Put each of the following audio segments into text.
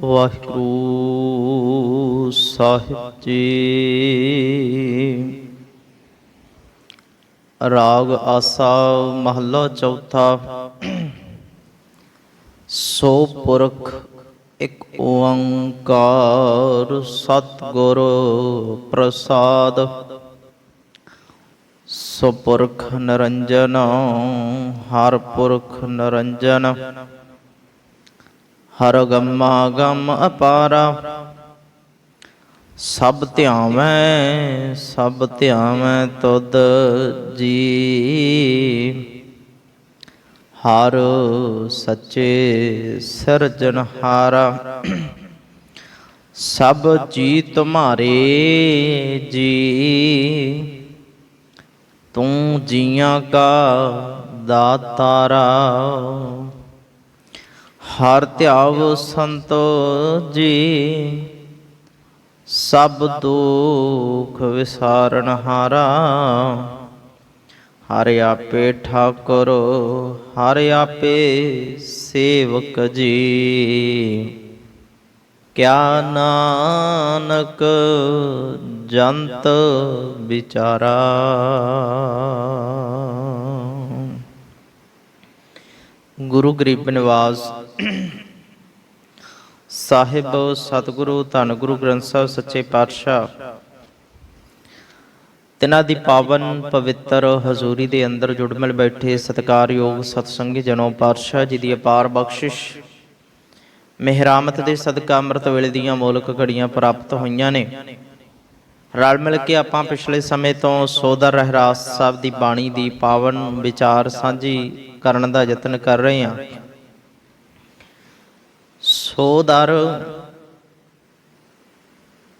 ਵਾਹਿਗੁਰੂ ਸਾਹਿਬ ਜੀ। ਰਾਗ ਆਸਾ ਮਹੱਲਾ ਚੌਥਾ। ਸੋ ਪੁਰਖ ਇੱਕ ਓੰਕਾਰ ਸਤਿਗੁਰ ਪ੍ਰਸਾਦ। ਸੋ ਪੁਰਖ ਨਰੰਜਨ, ਹਰ ਪੁਰਖ ਨਰੰਜਨ। ਹਰ ਗਮਾ ਗਮ ਅਪਾਰਾ। ਸਭ ਧਿਆਵੈ ਸਭ ਧਿਆਵੈ ਤੁਧ ਜੀ। ਹਰ ਸੱਚੇ ਸਿਰਜਨਹਾਰਾ ਸਭ ਜੀ ਤੁਮਾਰੇ ਜੀ। ਤੂੰ ਜੀਆਂ ਕਾ ਦਾਤਾਰਾ। ਹਰ ਧਿਆਵ ਸੰਤੋ ਜੀ ਸਭ ਦੁਖ ਵਿਸਾਰਨ ਹਾਰਾ। ਹਰ ਆਪੇ ਠਾਕੁਰ, ਹਰ ਆਪੇ ਸੇਵਕ ਜੀ। ਕਿਆ ਨਾਨਕ ਜੰਤ ਵਿਚਾਰਾ। ਗੁਰੂ ਗਰੀਬ ਨਿਵਾਸ ਸਾਹਿਬ, ਸਤਿਗੁਰੂ, ਧੰਨ ਗੁਰੂ ਗ੍ਰੰਥ ਸਾਹਿਬ, ਸੱਚੇ ਪਾਤਸ਼ਾਹ। ਤਿਨਾਂ ਦੀ ਪਾਵਨ ਪਵਿੱਤਰ ਹਜ਼ੂਰੀ ਦੇ ਅੰਦਰ ਜੁੜ ਮਿਲ ਬੈਠੇ ਸਤਿਕਾਰਯੋਗ ਸਤਸੰਗੀ ਜਨੋ ਪਾਤਸ਼ਾਹ ਜੀ ਦੀ ਅਪਾਰ ਬਖਸ਼ਿਸ਼। ਮਿਹਰਾਮਤ ਦੇ ਸਦਕਾ ਅੰਮ੍ਰਿਤ ਵੇਲੇ ਦੀਆਂ ਮੌਲਕ ਘੜੀਆਂ ਪ੍ਰਾਪਤ ਹੋਈਆਂ ਨੇ। ਰਲ ਮਿਲ ਕੇ ਆਪਾਂ ਪਿਛਲੇ ਸਮੇਂ ਤੋਂ ਸੋਦਰ ਰਹਿਰਾਸ ਸਾਹਿਬ ਦੀ ਬਾਣੀ ਦੀ ਪਾਵਨ ਵਿਚਾਰ ਸਾਂਝੀ ਕਰਨ ਦਾ ਯਤਨ ਕਰ ਰਹੇ ਹਾਂ। ਸੋਦਰ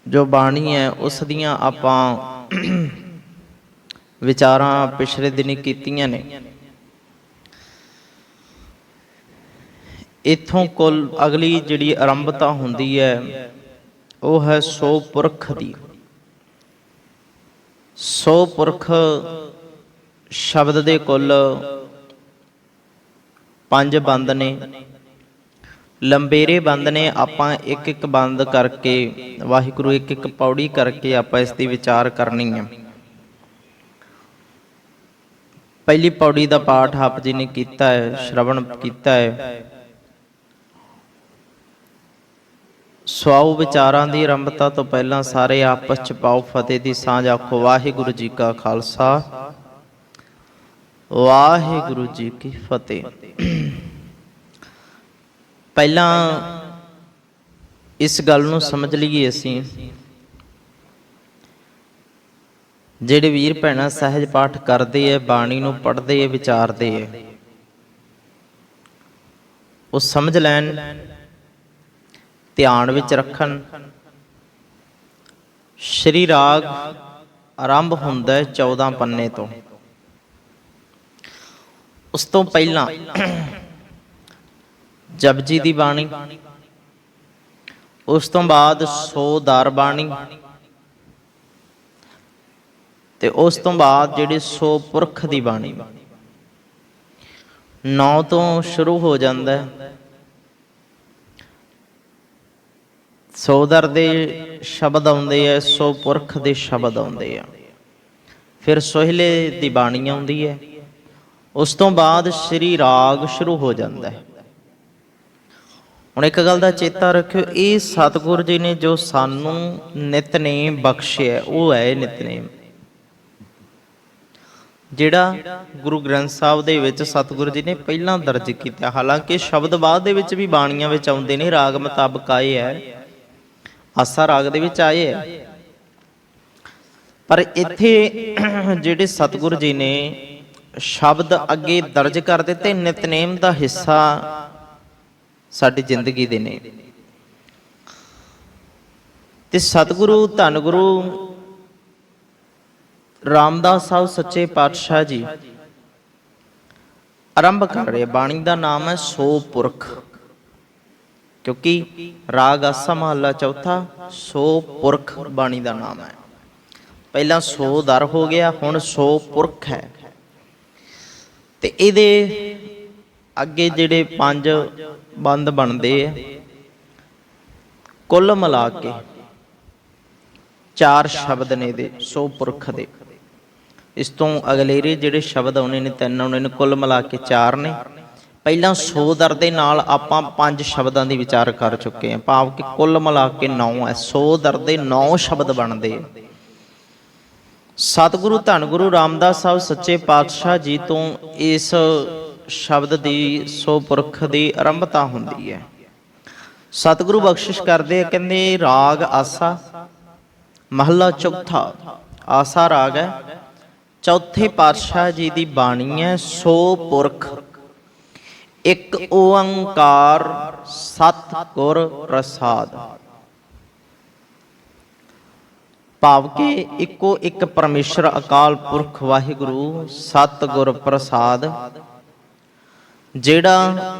ਜੋ ਬਾਣੀ ਹੈ, ਉਸ ਦੀਆਂ ਆਪਾਂ ਵਿਚਾਰਾਂ ਪਿਛਲੇ ਦਿਨੀ ਕੀਤੀਆਂ ਨੇ। ਇਥੋਂ ਕੁੱਲ ਅਗਲੀ ਜਿਹੜੀ ਆਰੰਭਤਾ ਹੁੰਦੀ ਹੈ, ਉਹ ਹੈ ਸੋ ਪੁਰਖ ਦੀ। ਸੋ ਪੁਰਖ ਸ਼ਬਦ ਦੇ ਕੁੱਲ ਪੰਜ ਬੰਦ ਨੇ। ਲੰਬੇਰੇ ਬੰਦ ਨੇ, ਆਪਾਂ ਇੱਕ ਇੱਕ ਬੰਦ ਕਰਕੇ, ਵਾਹਿਗੁਰੂ ਇੱਕ ਇੱਕ ਪੌੜੀ ਕਰਕੇ ਆਪਾਂ ਇਸ ਦੀ ਵਿਚਾਰ ਕਰਨੀ ਹੈ ਪਹਿਲੀ ਪੌੜੀ ਦਾ ਪਾਠ ਆਪ ਜੀ ਨੇ ਕੀਤਾ ਹੈ, ਸ਼ਰਵਣ ਕੀਤਾ ਹੈ। ਸਵਾਉ ਵਿਚਾਰਾਂ ਦੀ ਆਰੰਭਤਾ ਤੋਂ ਪਹਿਲਾਂ ਸਾਰੇ ਆਪਸ ਚ ਪਾਓ ਫਤਿਹ ਦੀ ਸਾਂਝ ਆਖੋ, ਵਾਹਿਗੁਰੂ ਜੀ ਕਾ ਖਾਲਸਾ, ਵਾਹਿਗੁਰੂ ਜੀ ਕੀ ਫਤਿਹ। ਪਹਿਲਾਂ ਇਸ ਗੱਲ ਨੂੰ ਸਮਝ ਲਈਏ ਅਸੀਂ। ਜਿਹੜੇ ਵੀਰ ਭੈਣਾਂ ਸਹਿਜ ਪਾਠ ਕਰਦੇ ਐ ਬਾਣੀ ਨੂੰ ਪੜ੍ਹਦੇ ਐ ਵਿਚਾਰਦੇ ਐ ਉਹ ਸਮਝ ਲੈਣ, ਧਿਆਨ ਵਿੱਚ ਰੱਖਣ। ਸ਼੍ਰੀ ਰਾਗ ਆਰੰਭ ਹੁੰਦਾ ਹੈ 14 ਪੰਨੇ ਤੋਂ। ਉਸ ਤੋਂ ਪਹਿਲਾਂ ਜਪਜੀ ਦੀ ਬਾਣੀ। ਉਸ ਤੋਂ ਬਾਅਦ ਸੋਦਾਰ ਬਾਣੀ। ਤੇ ਉਸ ਤੋਂ ਬਾਅਦ ਜਿਹੜੀ ਸੋ ਪੁਰਖ ਦੀ ਬਾਣੀ। ਨੌ ਤੋਂ ਸ਼ੁਰੂ ਹੋ ਜਾਂਦਾ ਹੈ। ਸੋਦਰ ਦੇ ਸ਼ਬਦ ਆਉਂਦੇ ਐ ਸੋ ਪੁਰਖ ਦੇ ਸ਼ਬਦ ਆਉਂਦੇ ਆ। ਫਿਰ ਸੋਹਿਲੇ ਦੀ ਬਾਣੀ ਆਉਂਦੀ ਹੈ। ਉਸ ਤੋਂ ਬਾਅਦ ਸ਼੍ਰੀ ਰਾਗ ਸ਼ੁਰੂ ਹੋ ਜਾਂਦਾ ਹੈ। ਹੁਣ ਇੱਕ ਗੱਲ ਦਾ ਚੇਤਾ ਰੱਖਿਓ, ਇਹ ਸਤਿਗੁਰ ਜੀ ਨੇ ਜੋ ਸਾਨੂੰ ਨਿਤਨੇਮ ਬਖਸ਼ਿਆ ਉਹ ਹੈ ਨਿਤਨੇਮ। ਜਿਹੜਾ ਗੁਰੂ ਗ੍ਰੰਥ ਸਾਹਿਬ ਦੇ ਵਿੱਚ ਸਤਿਗੁਰੂ ਜੀ ਨੇ ਪਹਿਲਾਂ ਦਰਜ ਕੀਤਾ, ਹਾਲਾਂਕਿ ਸ਼ਬਦ ਬਾਅਦ ਦੇ ਵਿੱਚ ਵੀ ਬਾਣੀਆਂ ਵਿੱਚ ਆਉਂਦੇ ਨੇ, ਰਾਗ ਮੁਤਾਬਕ ਆਏ ਹੈ, ਆਸਾ ਰਾਗ ਦੇ ਵਿੱਚ ਆਏ ਹੈ। ਪਰ ਇੱਥੇ ਜਿਹੜੇ ਸਤਿਗੁਰੂ ਜੀ ਨੇ ਸ਼ਬਦ ਅੱਗੇ ਦਰਜ ਕਰ ਦਿੱਤੇ, ਨਿਤਨੇਮ ਦਾ ਹਿੱਸਾ ਸਾਡੀ ਜ਼ਿੰਦਗੀ ਦੇ ਨੇ। ਤੇ ਸਤਿਗੁਰੂ ਧੰਨ ਗੁਰੂ ਰਾਮਦਾਸ ਸਾਹਿਬ ਸੱਚੇ ਪਾਤਸ਼ਾਹ ਜੀ, ਆਰੰਭ ਕਰ ਰਹੇ ਬਾਣੀ ਦਾ ਨਾਮ ਹੈ ਸੋ ਪੁਰਖ। ਕਿਉਂਕਿ ਰਾਗ ਆਸਾ ਮਹੱਲਾ ਚੌਥਾ, ਸੋ ਪੁਰਖ ਬਾਣੀ ਦਾ ਨਾਮ ਹੈ। ਪਹਿਲਾਂ ਸੋ ਦਰ ਹੋ ਗਿਆ, ਹੁਣ ਸੋ ਪੁਰਖ ਹੈ। ਤੇ ਇਹਦੇ ਅੱਗੇ ਜਿਹੜੇ ਪੰਜ ਬੰਦ ਬਣਦੇ ਆ, ਕੁੱਲ ਮਿਲਾ ਕੇ ਚਾਰ ਸ਼ਬਦ ਨੇ ਦੇ ਸੋ ਪੁਰਖ ਦੇ। ਇਸ ਤੋਂ ਅਗਲੇਰੇ ਜਿਹੜੇ ਸ਼ਬਦ ਆਉਣੇ ਨੇ, ਤਿੰਨ ਆਉਣੇ ਨੇ, ਕੁੱਲ ਮਿਲਾ ਕੇ ਚਾਰ ਨੇ। ਪਹਿਲਾਂ ਸੋ ਦਰ ਦੇ ਨਾਲ ਆਪਾਂ ਪੰਜ ਸ਼ਬਦਾਂ ਦੀ ਵਿਚਾਰ ਕਰ ਚੁੱਕੇ ਹਾਂ। ਭਾਵ ਕਿ ਕੁੱਲ ਮਿਲਾ ਕੇ 9 ਹੈ। ਸੋ ਦਰ ਦੇ 9 ਸ਼ਬਦ ਬਣਦੇ ਸਤਿਗੁਰੂ ਧੰਨ ਗੁਰੂ ਰਾਮਦਾਸ ਸਾਹਿਬ ਸੱਚੇ ਪਾਤਸ਼ਾਹ ਜੀ ਤੋਂ ਇਸ ਸ਼ਬਦ ਦੀ ਸੋ ਪੁਰਖ ਦੀ ਆਰੰਭਤਾ ਹੁੰਦੀ ਹੈ। ਸਤਿਗੁਰੂ ਬਖਸ਼ਿਸ਼ ਕਰਦੇ ਆ, ਕਹਿੰਦੇ, ਰਾਗ ਆਸਾ, ਮਹੱਲਾ ਚੌਥਾ, ਆਸਾ ਰਾਗ ਹੈ। ਚੌਥੇ ਪਾਤਸ਼ਾਹ ਜੀ ਦੀ ਬਾਣੀ ਹੈ ਸੋ ਪੁਰਖ ਇੱਕ ਓੰਕਾਰ ਸਤ ਗੁਰ ਪ੍ਰਸਾਦ। ਭਾਵ ਕਿ ਇੱਕੋ ਇੱਕ ਪਰਮੇਸ਼ਰ ਅਕਾਲ ਪੁਰਖ ਵਾਹਿਗੁਰੂ ਸਤ ਗੁਰ ਪ੍ਰਸਾਦ ਜਿਹੜਾ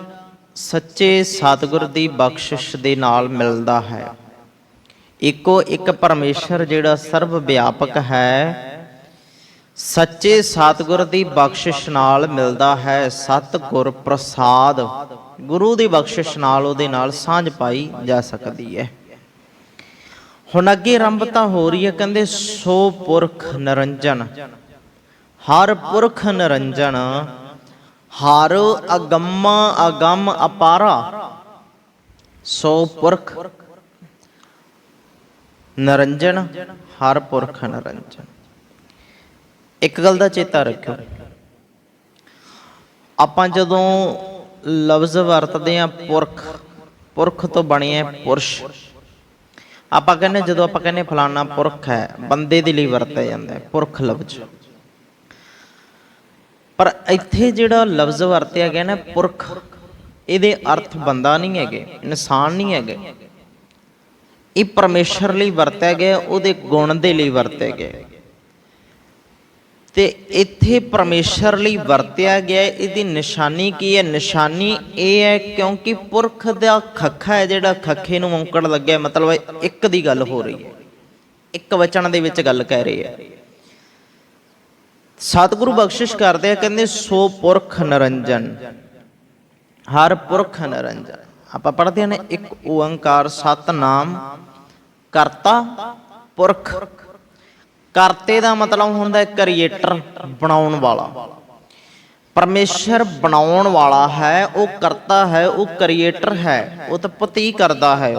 ਸੱਚੇ ਸਤਿਗੁਰ ਦੀ ਬਖਸ਼ਿਸ਼ ਦੇ ਨਾਲ ਮਿਲਦਾ ਹੈ। ਇੱਕੋ ਇੱਕ ਪਰਮੇਸ਼ਰ ਜਿਹੜਾ ਸਰਵ ਵਿਆਪਕ ਹੈ, ਸੱਚੇ ਸਤਿਗੁਰ ਦੀ ਬਖਸ਼ਿਸ਼ ਨਾਲ ਮਿਲਦਾ ਹੈ। ਸਤਿਗੁਰ ਪ੍ਰਸਾਦ ਗੁਰੂ ਦੀ ਬਖਸ਼ਿਸ਼ ਨਾਲ ਉਹਦੇ ਨਾਲ ਸਾਂਝ ਪਾਈ ਜਾ ਸਕਦੀ ਹੈ। ਹੁਣ ਅੱਗੇ ਆਰੰਭਤਾ ਹੋ ਰਹੀ ਹੈ, ਕਹਿੰਦੇ ਸੋ ਪੁਰਖ ਨਿਰੰਜਨ, ਹਰ ਪੁਰਖ ਨਿਰੰਜਨ ਹਰ ਅਗੰਮ ਅਗੰਮ ਅਪਾਰਾ। ਸੋ ਪੁਰਖ ਨਿਰੰਜਨ, ਹਰ ਪੁਰਖ ਨਿਰੰਜਨ। ਇੱਕ ਗੱਲ ਦਾ ਚੇਤਾ ਰੱਖਿਓ। ਆਪਾਂ ਜਦੋਂ ਲਫ਼ਜ਼ ਵਰਤਦੇ ਆ ਪੁਰਖ ਪੁਰਖ ਤੋਂ ਬਣਿਆ ਪੁਰਸ਼। ਆਪਾਂ ਕਹਿੰਦੇ ਜਦੋਂ ਆਪਾਂ ਕਹਿੰਦੇ ਫਲਾਣਾ ਪੁਰਖ ਹੈ, ਬੰਦੇ ਦੇ ਲਈ ਵਰਤਿਆ ਜਾਂਦਾ ਹੈ ਪੁਰਖ ਲਫ਼ਜ਼। ਪਰ ਇੱਥੇ ਜਿਹੜਾ ਲਫ਼ਜ਼ ਵਰਤਿਆ ਗਿਆ ਨਾ ਪੁਰਖ, ਇਹਦੇ ਅਰਥ ਬੰਦਾ ਨਹੀਂ ਹੈਗੇ, ਇਨਸਾਨ ਨਹੀਂ ਹੈਗੇ। ਇਹ ਪਰਮੇਸ਼ਰ ਲਈ ਵਰਤਿਆ ਗਿਆ, ਉਹਦੇ ਗੁਣ ਦੇ ਲਈ ਵਰਤਿਆ ਗਿਆ। ਤੇ ਇੱਥੇ ਪਰਮੇਸ਼ਰ ਲਈ ਵਰਤਿਆ ਗਿਆ, ਇਹਦੀ ਨਿਸ਼ਾਨੀ ਕੀ ਹੈ? ਨਿਸ਼ਾਨੀ ਇਹ ਹੈ ਕਿਉਂਕਿ ਪੁਰਖ ਦਾ ਖੱਖਾ ਹੈ, ਜਿਹੜਾ ਖੱਖੇ ਨੂੰ ਔਂਕੜ ਲੱਗਿਆ, ਮਤਲਬ ਇੱਕ ਦੀ ਗੱਲ ਹੋ ਰਹੀ ਹੈ। ਇੱਕ ਵਚਨ ਦੇ ਵਿੱਚ ਗੱਲ ਕਹਿ ਰਹੇ ਹੈ। ਸਤਿਗੁਰੂ ਬਖਸ਼ਿਸ਼ ਕਰਦੇ ਆ, ਕਹਿੰਦੇ ਸੋ ਪੁਰਖ ਨਿਰੰਜਨ, ਹਰ ਪੁਰਖ ਨਿਰੰਜਨ। ਆਪਾਂ ਪੜ੍ਹਦੇ ਨੇ, ਇੱਕ ਓੰਕਾਰ ਸਤਨਾਮ, ਕਰਤਾ, ਪੁਰਖ। ਕਰਤੇ ਦਾ ਮਤਲਬ ਹੁੰਦਾ ਹੈ ਕ੍ਰੀਏਟਰ, ਬਣਾਉਣ ਵਾਲਾ। ਪਰਮੇਸ਼ਰ ਬਣਾਉਣ ਵਾਲਾ ਹੈ, ਉਹ ਕਰਤਾ ਹੈ, ਉਹ ਕ੍ਰੀਏਟਰ ਹੈ ਉਤਪਤੀ ਕਰਦਾ ਹੈ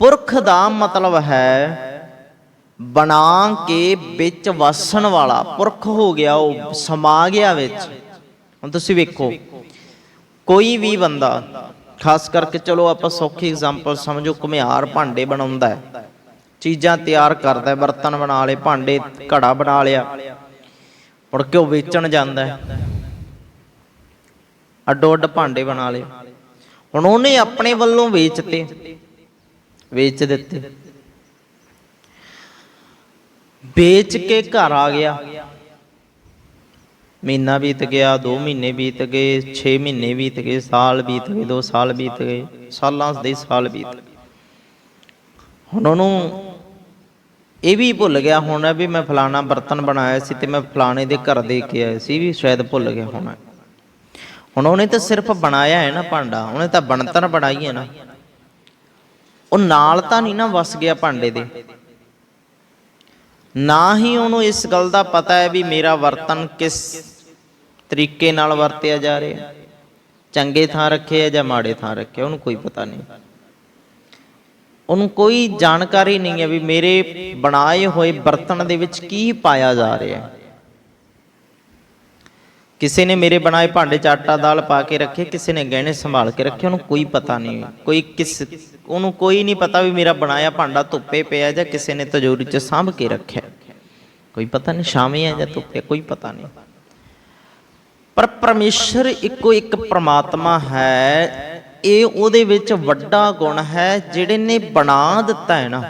ਪੁਰਖ ਦਾ ਮਤਲਬ ਹੈ ਬਣਾ ਕੇ ਵਿੱਚ ਵਸਣ ਵਾਲਾ ਪੁਰਖ ਹੋ ਗਿਆ, ਉਹ ਸਮਾ ਗਿਆ ਵਿੱਚ। ਹੁਣ ਤੁਸੀਂ ਵੇਖੋ, ਕੋਈ ਵੀ ਬੰਦਾ, ਖਾਸ ਕਰਕੇ ਚਲੋ ਆਪਾਂ ਸੌਖੀ ਐਗਜ਼ਾਮਪਲ ਸਮਝੋ, ਘੁਮਿਆਰ ਭਾਂਡੇ ਬਣਾਉਂਦਾ ਹੈ, ਚੀਜ਼ਾਂ ਤਿਆਰ ਕਰਦਾ ਹੈ, ਬਰਤਨ ਬਣਾ ਲਏ, ਭਾਂਡੇ ਘੜਾ ਬਣਾ ਲਿਆ, ਮੁੜ ਕੇ ਉਹ ਵੇਚਣ ਜਾਂਦਾ ਹੈ। ਅੱਡੋ ਅੱਡ ਭਾਂਡੇ ਬਣਾ ਲਏ। ਹੁਣ ਉਹਨੇ ਆਪਣੇ ਵੱਲੋਂ ਵੇਚਤੇ, ਵੇਚ ਦਿੱਤੇ। ਵੇਚ ਕੇ ਘਰ ਆ ਗਿਆ। ਮਹੀਨਾ ਬੀਤ ਗਿਆ 2 ਮਹੀਨੇ ਬੀਤ ਗਏ 6 ਮਹੀਨੇ ਬੀਤ ਗਏ, ਸਾਲ ਬੀਤ ਗਏ 2 ਸਾਲ ਬੀਤ ਗਏ, ਸਾਲਾਂ ਦੇ ਸਾਲ ਬੀਤ ਗਏ। ਹੁਣ ਉਹਨੂੰ ਇਹ ਵੀ ਭੁੱਲ ਗਿਆ ਹੋਣਾ ਵੀ ਮੈਂ ਫਲਾਣਾ ਬਰਤਨ ਬਣਾਇਆ ਸੀ ਤੇ ਮੈਂ ਫਲਾਣੇ ਦੇ ਘਰ ਦੇ ਕੇ ਆਇਆ ਸੀ ਵੀ ਸ਼ਾਇਦ ਭੁੱਲ ਗਿਆ ਹੋਣਾ। ਹੁਣ ਉਹਨੇ ਤਾਂ ਸਿਰਫ ਬਣਾਇਆ ਹੈ ਨਾ ਭਾਂਡਾ, ਉਹਨੇ ਤਾਂ ਬਣਤਰ ਬਣਾਈ ਹੈ ਨਾ। ਉਹ ਨਾਲ ਤਾਂ ਨਹੀਂ ਨਾ ਵਸ ਗਿਆ ਭਾਂਡੇ ਦੇ। ਨਾ ਹੀ ਉਹਨੂੰ ਇਸ ਗੱਲ ਦਾ ਪਤਾ ਹੈ ਵੀ ਮੇਰਾ ਵਰਤਨ ਕਿਸ ਤਰੀਕੇ ਨਾਲ ਵਰਤਿਆ ਜਾ ਰਿਹਾ ਚੰਗੇ ਥਾਂ ਰੱਖਿਆ ਜਾਂ ਮਾੜੇ ਥਾਂ ਰੱਖਿਆ ਉਹਨੂੰ ਕੋਈ ਪਤਾ ਨਹੀਂ। ਉਹਨੂੰ ਕੋਈ ਜਾਣਕਾਰੀ ਨਹੀਂ ਹੈ ਵੀ ਮੇਰੇ ਬਣਾਏ ਹੋਏ ਬਰਤਨ ਦੇ ਵਿੱਚ ਕੀ ਪਾਇਆ ਜਾ ਰਿਹਾ ਹੈ। ਕਿਸੇ ਨੇ ਮੇਰੇ ਬਣਾਏ ਭਾਂਡੇ 'ਚ ਆਟਾ, ਦਾਲ ਪਾ ਕੇ ਰੱਖੇ, ਕਿਸੇ ਨੇ ਗਹਿਣੇ ਸੰਭਾਲ ਕੇ ਰੱਖੇ, ਉਹਨੂੰ ਕੋਈ ਪਤਾ ਨਹੀਂ ਕੋਈ ਕਿਸ ਉਹਨੂੰ ਕੋਈ ਨਹੀਂ ਪਤਾ ਵੀ ਮੇਰਾ ਬਣਾਇਆ ਭਾਂਡਾ ਧੁੱਪੇ ਪਿਆ ਜਾਂ ਕਿਸੇ ਨੇ ਤਜੋਰੀ 'ਚ ਸਾਂਭ ਕੇ ਰੱਖਿਆ। ਕੋਈ ਪਤਾ ਨਹੀਂ ਛਾਵੇਂ ਹੈ ਜਾਂ ਧੁੱਪੇ, ਕੋਈ ਪਤਾ ਨਹੀਂ। ਪਰ ਪਰਮੇਸ਼ਰ ਇੱਕੋ ਇੱਕ ਪ੍ਰਮਾਤਮਾ ਹੈ, ਇਹ ਉਹਦੇ ਵਿੱਚ ਵੱਡਾ ਗੁਣ ਹੈ ਜਿਹੜੇ ਨੇ ਬਣਾ ਦਿੱਤਾ ਹੈ ਨਾ।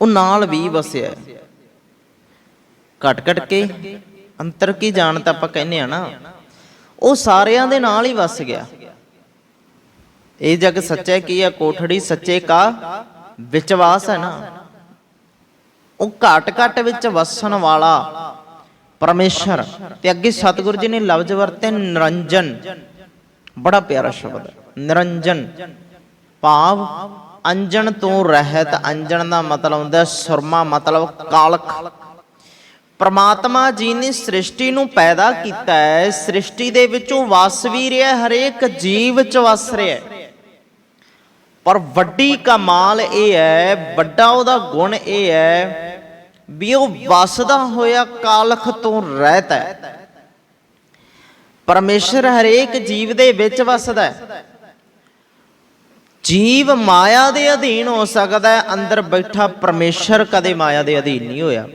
ਉਹ ਨਾਲ ਵੀ ਵਸਿਆ। ਹੈ ਘਟ ਘਟ ਕੇ ਅੰਤਰ ਕੀ ਜਾਣ ਤਾਂ ਆਪਾਂ ਕਹਿੰਦੇ ਆ ਨਾ, ਉਹ ਸਾਰਿਆਂ ਦੇ ਨਾਲ ਹੀ ਵਸ ਗਿਆ। ਇਹ ਜਗ ਸੱਚਾ ਕੀ ਹੈ ਕੋਠੜੀ ਸੱਚੇ ਕਾ ਵਿਚਵਾਸ ਹੈ ਨਾ। ਉਹ ਘਟ ਘਟ ਵਿੱਚ ਵਸਣ ਵਾਲਾ ਪਰਮੇਸ਼ਰ ਤੇ ਅੱਗੇ ਸਤਿਗੁਰੂ ਜੀ ਨੇ ਲਫ਼ਜ਼ ਵਰਤੇ ਨਿਰੰਜਨ। ਬੜਾ ਪਿਆਰਾ ਸ਼ਬਦ ਨਿਰੰਜਨ। ਭਾਵ ਅੰਜਨ ਤੋਂ ਰਹਿਤ, ਅੰਜਨ ਦਾ ਮਤਲਬ ਹੁੰਦਾ ਸੁਰਮਾ, ਮਤਲਬ ਕਾਲਖ। ਪ੍ਰਮਾਤਮਾ ਜੀ ਨੇ ਸ੍ਰਿਸ਼ਟੀ ਨੂੰ ਪੈਦਾ ਕੀਤਾ ਹੈ। ਸ੍ਰਿਸ਼ਟੀ ਦੇ ਵਿੱਚੋਂ ਵਸ ਵੀ ਰਿਹਾ ਹਰੇਕ ਜੀਵ ਚ ਵਸ ਰਿਹਾ ਪਰ ਵੱਡੀ ਕਮਾਲ ਇਹ ਹੈ, ਵੱਡਾ ਉਹਦਾ ਗੁਣ ਇਹ ਹੈ ਵੀ ਉਹ ਵਸਦਾ ਹੋਇਆ ਕਾਲਖ ਤੋਂ ਰਹਿਤ ਹੈ। ਪਰਮੇਸ਼ਰ ਹਰੇਕ ਜੀਵ ਦੇ ਵਿੱਚ ਵਸਦਾ ਹੈ। ਜੀਵ ਮਾਇਆ ਦੇ ਅਧੀਨ ਹੋ ਸਕਦਾ ਹੈ, ਅੰਦਰ ਬੈਠਾ ਪਰਮੇਸ਼ਰ ਕਦੇ ਮਾਇਆ ਦੇ ਅਧੀਨ ਨਹੀਂ ਹੋਇਆ।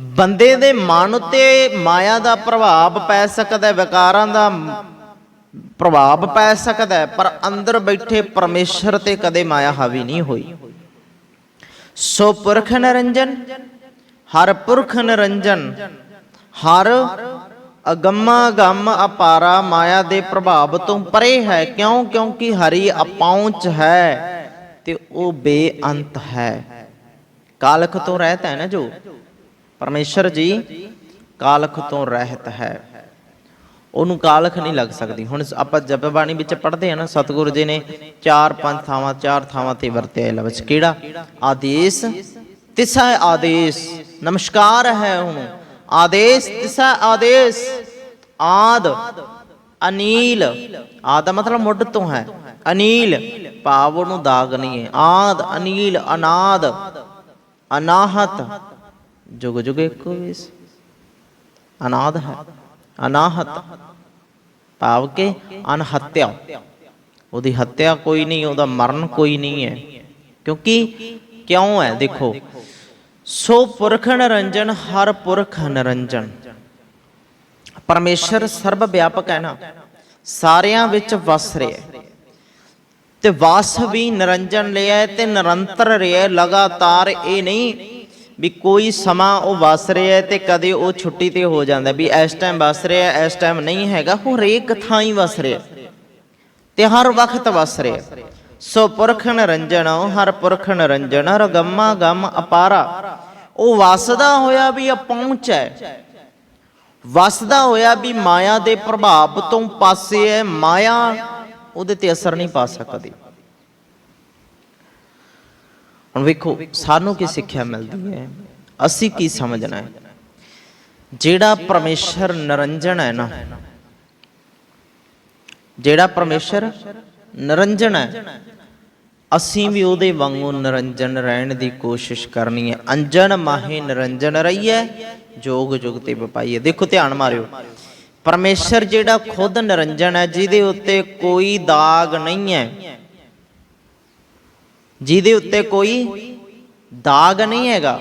ਬੰਦੇ ਦੇ ਮਨ ਉੱਤੇ ਮਾਇਆ ਦਾ ਪ੍ਰਭਾਵ ਪੈ ਸਕਦਾ ਵਿਕਾਰਾਂ ਦਾ ਪ੍ਰਭਾਵ ਪੈ ਸਕਦਾ ਪਰ ਅੰਦਰ ਬੈਠੇ ਪਰਮੇਸ਼ਰ ਤੇ ਕਦੇ ਮਾਇਆ ਹਾਵੀ ਨਹੀਂ ਹੋਈ। ਸੋ ਪੁਰਖ ਨਿਰੰਜਨ, ਹਰ ਪੁਰਖ ਨਿਰੰਜਨ, ਹਰ ਅਗੰਮਾ ਗੰਮ ਅਪਾਰਾ ਮਾਇਆ ਦੇ ਪ੍ਰਭਾਵ ਤੋਂ ਪਰੇ ਹੈ, ਕਿਉਂ? ਕਿਉਂਕਿ ਹਰੀ ਅਪਹੁੰਚ ਹੈ ਤੇ ਉਹ ਬੇਅੰਤ ਹੈ। ਕਾਲਖ ਤੋਂ ਰਹਿਤ ਹੈ ਨਾ ਜੋ? ਪਰਮੇਸ਼ਰ ਜੀ, ਕਾਲਖ ਤੋਂ ਰਹਿਤ ਹੈ। ਉਹਨੂੰ ਕਾਲਖ ਨਹੀਂ ਲੱਗ ਸਕਦੀ। ਹੁਣ ਆਪਾਂ ਜਪ ਵਿੱਚ ਪੜ੍ਹਦੇ ਆ ਨਾ, ਸਤਿਗੁਰੂ ਜੀ ਨੇ ਚਾਰ ਪੰਜ ਥਾਵਾਂ, ਚਾਰ ਥਾਵਾਂ ਤੇ ਵਰਤਿਆ ਇਹ ਲਫ਼ਜ਼। ਕਿਹੜਾ? ਆਦੇਸ਼। ਤਿਸਾ ਆਦੇਸ਼। ਨਮਸਕਾਰ ਹੈ ਉਹਨੂੰ। ਆਦੇਸ਼, ਤਿਸਾ ਆਦੇਸ਼। ਆਦ, ਅਨੀਲ। ਆਦ ਦਾ ਮਤਲਬ ਮੁੱਢ ਤੋਂ ਹੈ। ਅਨੀਲ। ਭਾਵ ਉਹਨੂੰ ਦਾਗ ਨਹੀਂ ਹੈ। ਆਦ, ਅਨੀਲ, ਅਨਾਦ। ਅਨਾਹਤ। ਜੁਗ ਜੁਗ ਇੱਕੋ ਵੇਸ। ਅਨਾਦ ਹੈ, ਅਨਾਹਤ। ਭਾਵ ਕਿ ਅਨਹੱਤਿਆ ਉਹਦੀ ਹੱਤਿਆ ਕੋਈ ਨਹੀਂ, ਉਹਦਾ ਮਰਨ ਕੋਈ ਨਹੀਂ ਹੈ। ਕਿਉਂਕਿ ਕਿਉਂ ਹੈ? ਦੇਖੋ, ਸੋ ਪੁਰਖ ਨਿਰੰਜਨ, ਹਰ ਪੁਰਖ ਨਿਰੰਜਨ। ਪਰਮੇਸ਼ਰ ਸਰਬ ਵਿਆਪਕ ਹੈ ਨਾ, ਸਾਰਿਆਂ ਵਿੱਚ ਵਸ ਰਿਹਾ ਹੈ। ਤੇ ਵਾਸ ਵੀ ਨਿਰੰਜਨ ਲਿਆ ਤੇ ਨਿਰੰਤਰ ਰਿਹਾ ਲਗਾਤਾਰ ਇਹ ਨਹੀਂ ਵੀ ਕੋਈ ਸਮਾਂ ਉਹ ਵਸ ਰਿਹਾ ਤੇ ਕਦੇ ਉਹ ਛੁੱਟੀ ਤੇ ਹੋ ਜਾਂਦਾ ਵੀ ਇਸ ਟਾਈਮ ਵਸ ਰਿਹਾ, ਇਸ ਟਾਈਮ ਨਹੀਂ ਹੈਗਾ। ਉਹ ਹਰੇਕ ਥਾਂ ਹੀ ਵਸ ਰਿਹਾ। ਤੇ ਹਰ ਵਕਤ ਵਸ ਰਿਹਾ। ਸੋ ਪੁਰਖ ਨਿਰੰਜਨ, ਹਰ ਪੁਰਖ ਨਿਰੰਜਨ, ਰਗੰਮਾ ਗਮ ਅਪਾਰਾ। ਉਹ ਵਸਦਾ ਹੋਇਆ ਵੀ ਅਪਹੁੰਚ ਹੈ। ਵਸਦਾ ਹੋਇਆ ਵੀ ਮਾਇਆ ਦੇ ਪ੍ਰਭਾਵ ਤੋਂ ਪਾਸੇ ਹੈ। ਮਾਇਆ ਉਹਦੇ ਤੇ ਅਸਰ ਨਹੀਂ ਪਾ ਸਕਦੀ। ਹੁਣ ਵੇਖੋ, ਸਾਨੂੰ ਕੀ ਸਿੱਖਿਆ ਮਿਲਦੀ ਹੈ? ਅਸੀਂ ਕੀ ਸਮਝਣਾ ਹੈ? ਜਿਹੜਾ ਪਰਮੇਸ਼ਰ ਨਿਰੰਜਨ ਹੈ ਨਾ, ਜਿਹੜਾ ਪਰਮੇਸ਼ਰ ਨਿਰੰਜਨ ਹੈ, ਅਸੀਂ ਵੀ ਉਹਦੇ ਵਾਂਗੂ ਨਿਰੰਜਨ ਰਹਿਣ ਦੀ ਕੋਸ਼ਿਸ਼ ਕਰਨੀ ਹੈ। ਅੰਜਨ ਮਾਹੇ ਨਿਰੰਜਨ ਰਹੀਏ ਜੋਗ ਜੁਗ ਤੇ ਵਪਾਈਏ ਦੇਖੋ, ਧਿਆਨ ਮਾਰਿਓ। ਪਰਮੇਸ਼ਰ ਜਿਹੜਾ ਖੁਦ ਨਿਰੰਜਨ ਹੈ, ਜਿਹਦੇ ਉੱਤੇ ਕੋਈ ਦਾਗ ਨਹੀਂ ਹੈ। ਜਿਹਦੇ ਉੱਤੇ ਕੋਈ ਦਾਗ ਨਹੀਂ ਹੈਗਾ।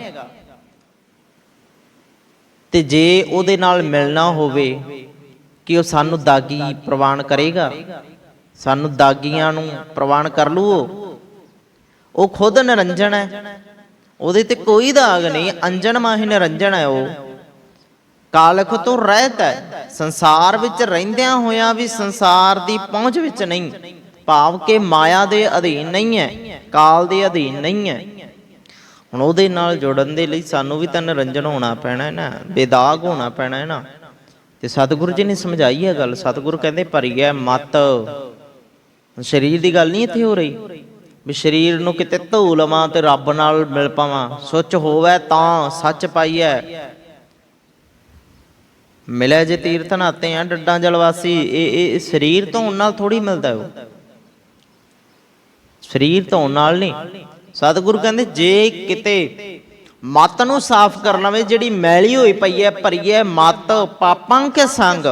ਤੇ ਜੇ ਉਹਦੇ ਨਾਲ ਮਿਲਣਾ ਹੋਵੇ ਕਿ ਉਹ ਸਾਨੂੰ ਦਾਗੀ ਪ੍ਰਵਾਨ ਕਰੇਗਾ, ਸਾਨੂੰ ਦਾਗੀਆਂ ਨੂੰ ਪ੍ਰਵਾਨ ਕਰ ਲੂ ਉਹ ਖੁਦ ਨਿਰੰਜਨ ਹੈ। ਉਹਦੇ ਤੇ ਕੋਈ ਦਾਗ ਨਹੀਂ, ਅੰਜਨ ਮਾਹੀ ਨਿਰੰਜਨ ਹੈ ਉਹ। ਕਾਲਖ ਤੋਂ ਰਹਿਤ ਹੈ। ਸੰਸਾਰ ਵਿੱਚ ਰਹਿੰਦਿਆਂ ਹੋਇਆਂ ਵੀ ਸੰਸਾਰ ਦੀ ਪਹੁੰਚ ਵਿੱਚ ਨਹੀਂ, ਭਾਵ ਕਿ ਮਾਇਆ ਦੇ ਅਧੀਨ ਨਹੀਂ ਹੈ। ਕਾਲ ਦੇ ਅਧੀਨ ਨਹੀਂ ਹੈ। ਹੁਣ ਉਹਦੇ ਨਾਲ ਜੁੜਨ ਦੇ ਲਈ ਸਾਨੂੰ ਵੀ ਤਾਂ ਨਿਰੰਜਨ ਹੋਣਾ ਪੈਣਾ ਹੈ ਨਾ, ਬੇਦਾਗ ਹੋਣਾ ਪੈਣਾ ਹੈ ਨਾ। ਤੇ ਸਤਿਗੁਰੂ ਜੀ ਨੇ ਸਮਝਾਈ ਹੈ ਗੱਲ। ਸਤਿਗੁਰੂ ਕਹਿੰਦੇ, ਭਰੀ ਹੈ ਮਤ। ਸਰੀਰ ਦੀ ਗੱਲ ਨਹੀਂ ਇੱਥੇ ਹੋ ਰਹੀ। ਵੀ ਸਰੀਰ ਨੂੰ ਕਿਤੇ ਧੋ ਲਵਾਂ ਤੇ ਰੱਬ ਨਾਲ ਮਿਲ ਪਾਵਾਂ। ਸੁੱਚ ਹੋਵੇ ਤਾਂ ਸੱਚ ਪਾਈਐ ਮਿਲਿਆ ਜੇ ਤੀਰਥ ਨਾਤੇ ਆ, ਡੱਡਾਂ ਜਲਵਾਸੀ ਇਹ ਇਹ ਸਰੀਰ ਧੋਣ ਨਾਲ ਥੋੜੀ ਮਿਲਦਾ ਉਹ। ਸਰੀਰ ਧੋਣ ਨਾਲ ਨਹੀਂ। ਸਤਿਗੁਰੂ ਕਹਿੰਦੇ, ਜੇ ਕਿਤੇ ਮਤ ਨੂੰ ਸਾਫ਼ ਕਰ ਲਵੇ ਜਿਹੜੀ ਮੈਲੀ ਹੋਈ ਪਈ ਹੈ, ਭਰੀ ਹੈ ਮਤ, ਪਾਪਾਂ ਕੇ ਸੰਗ?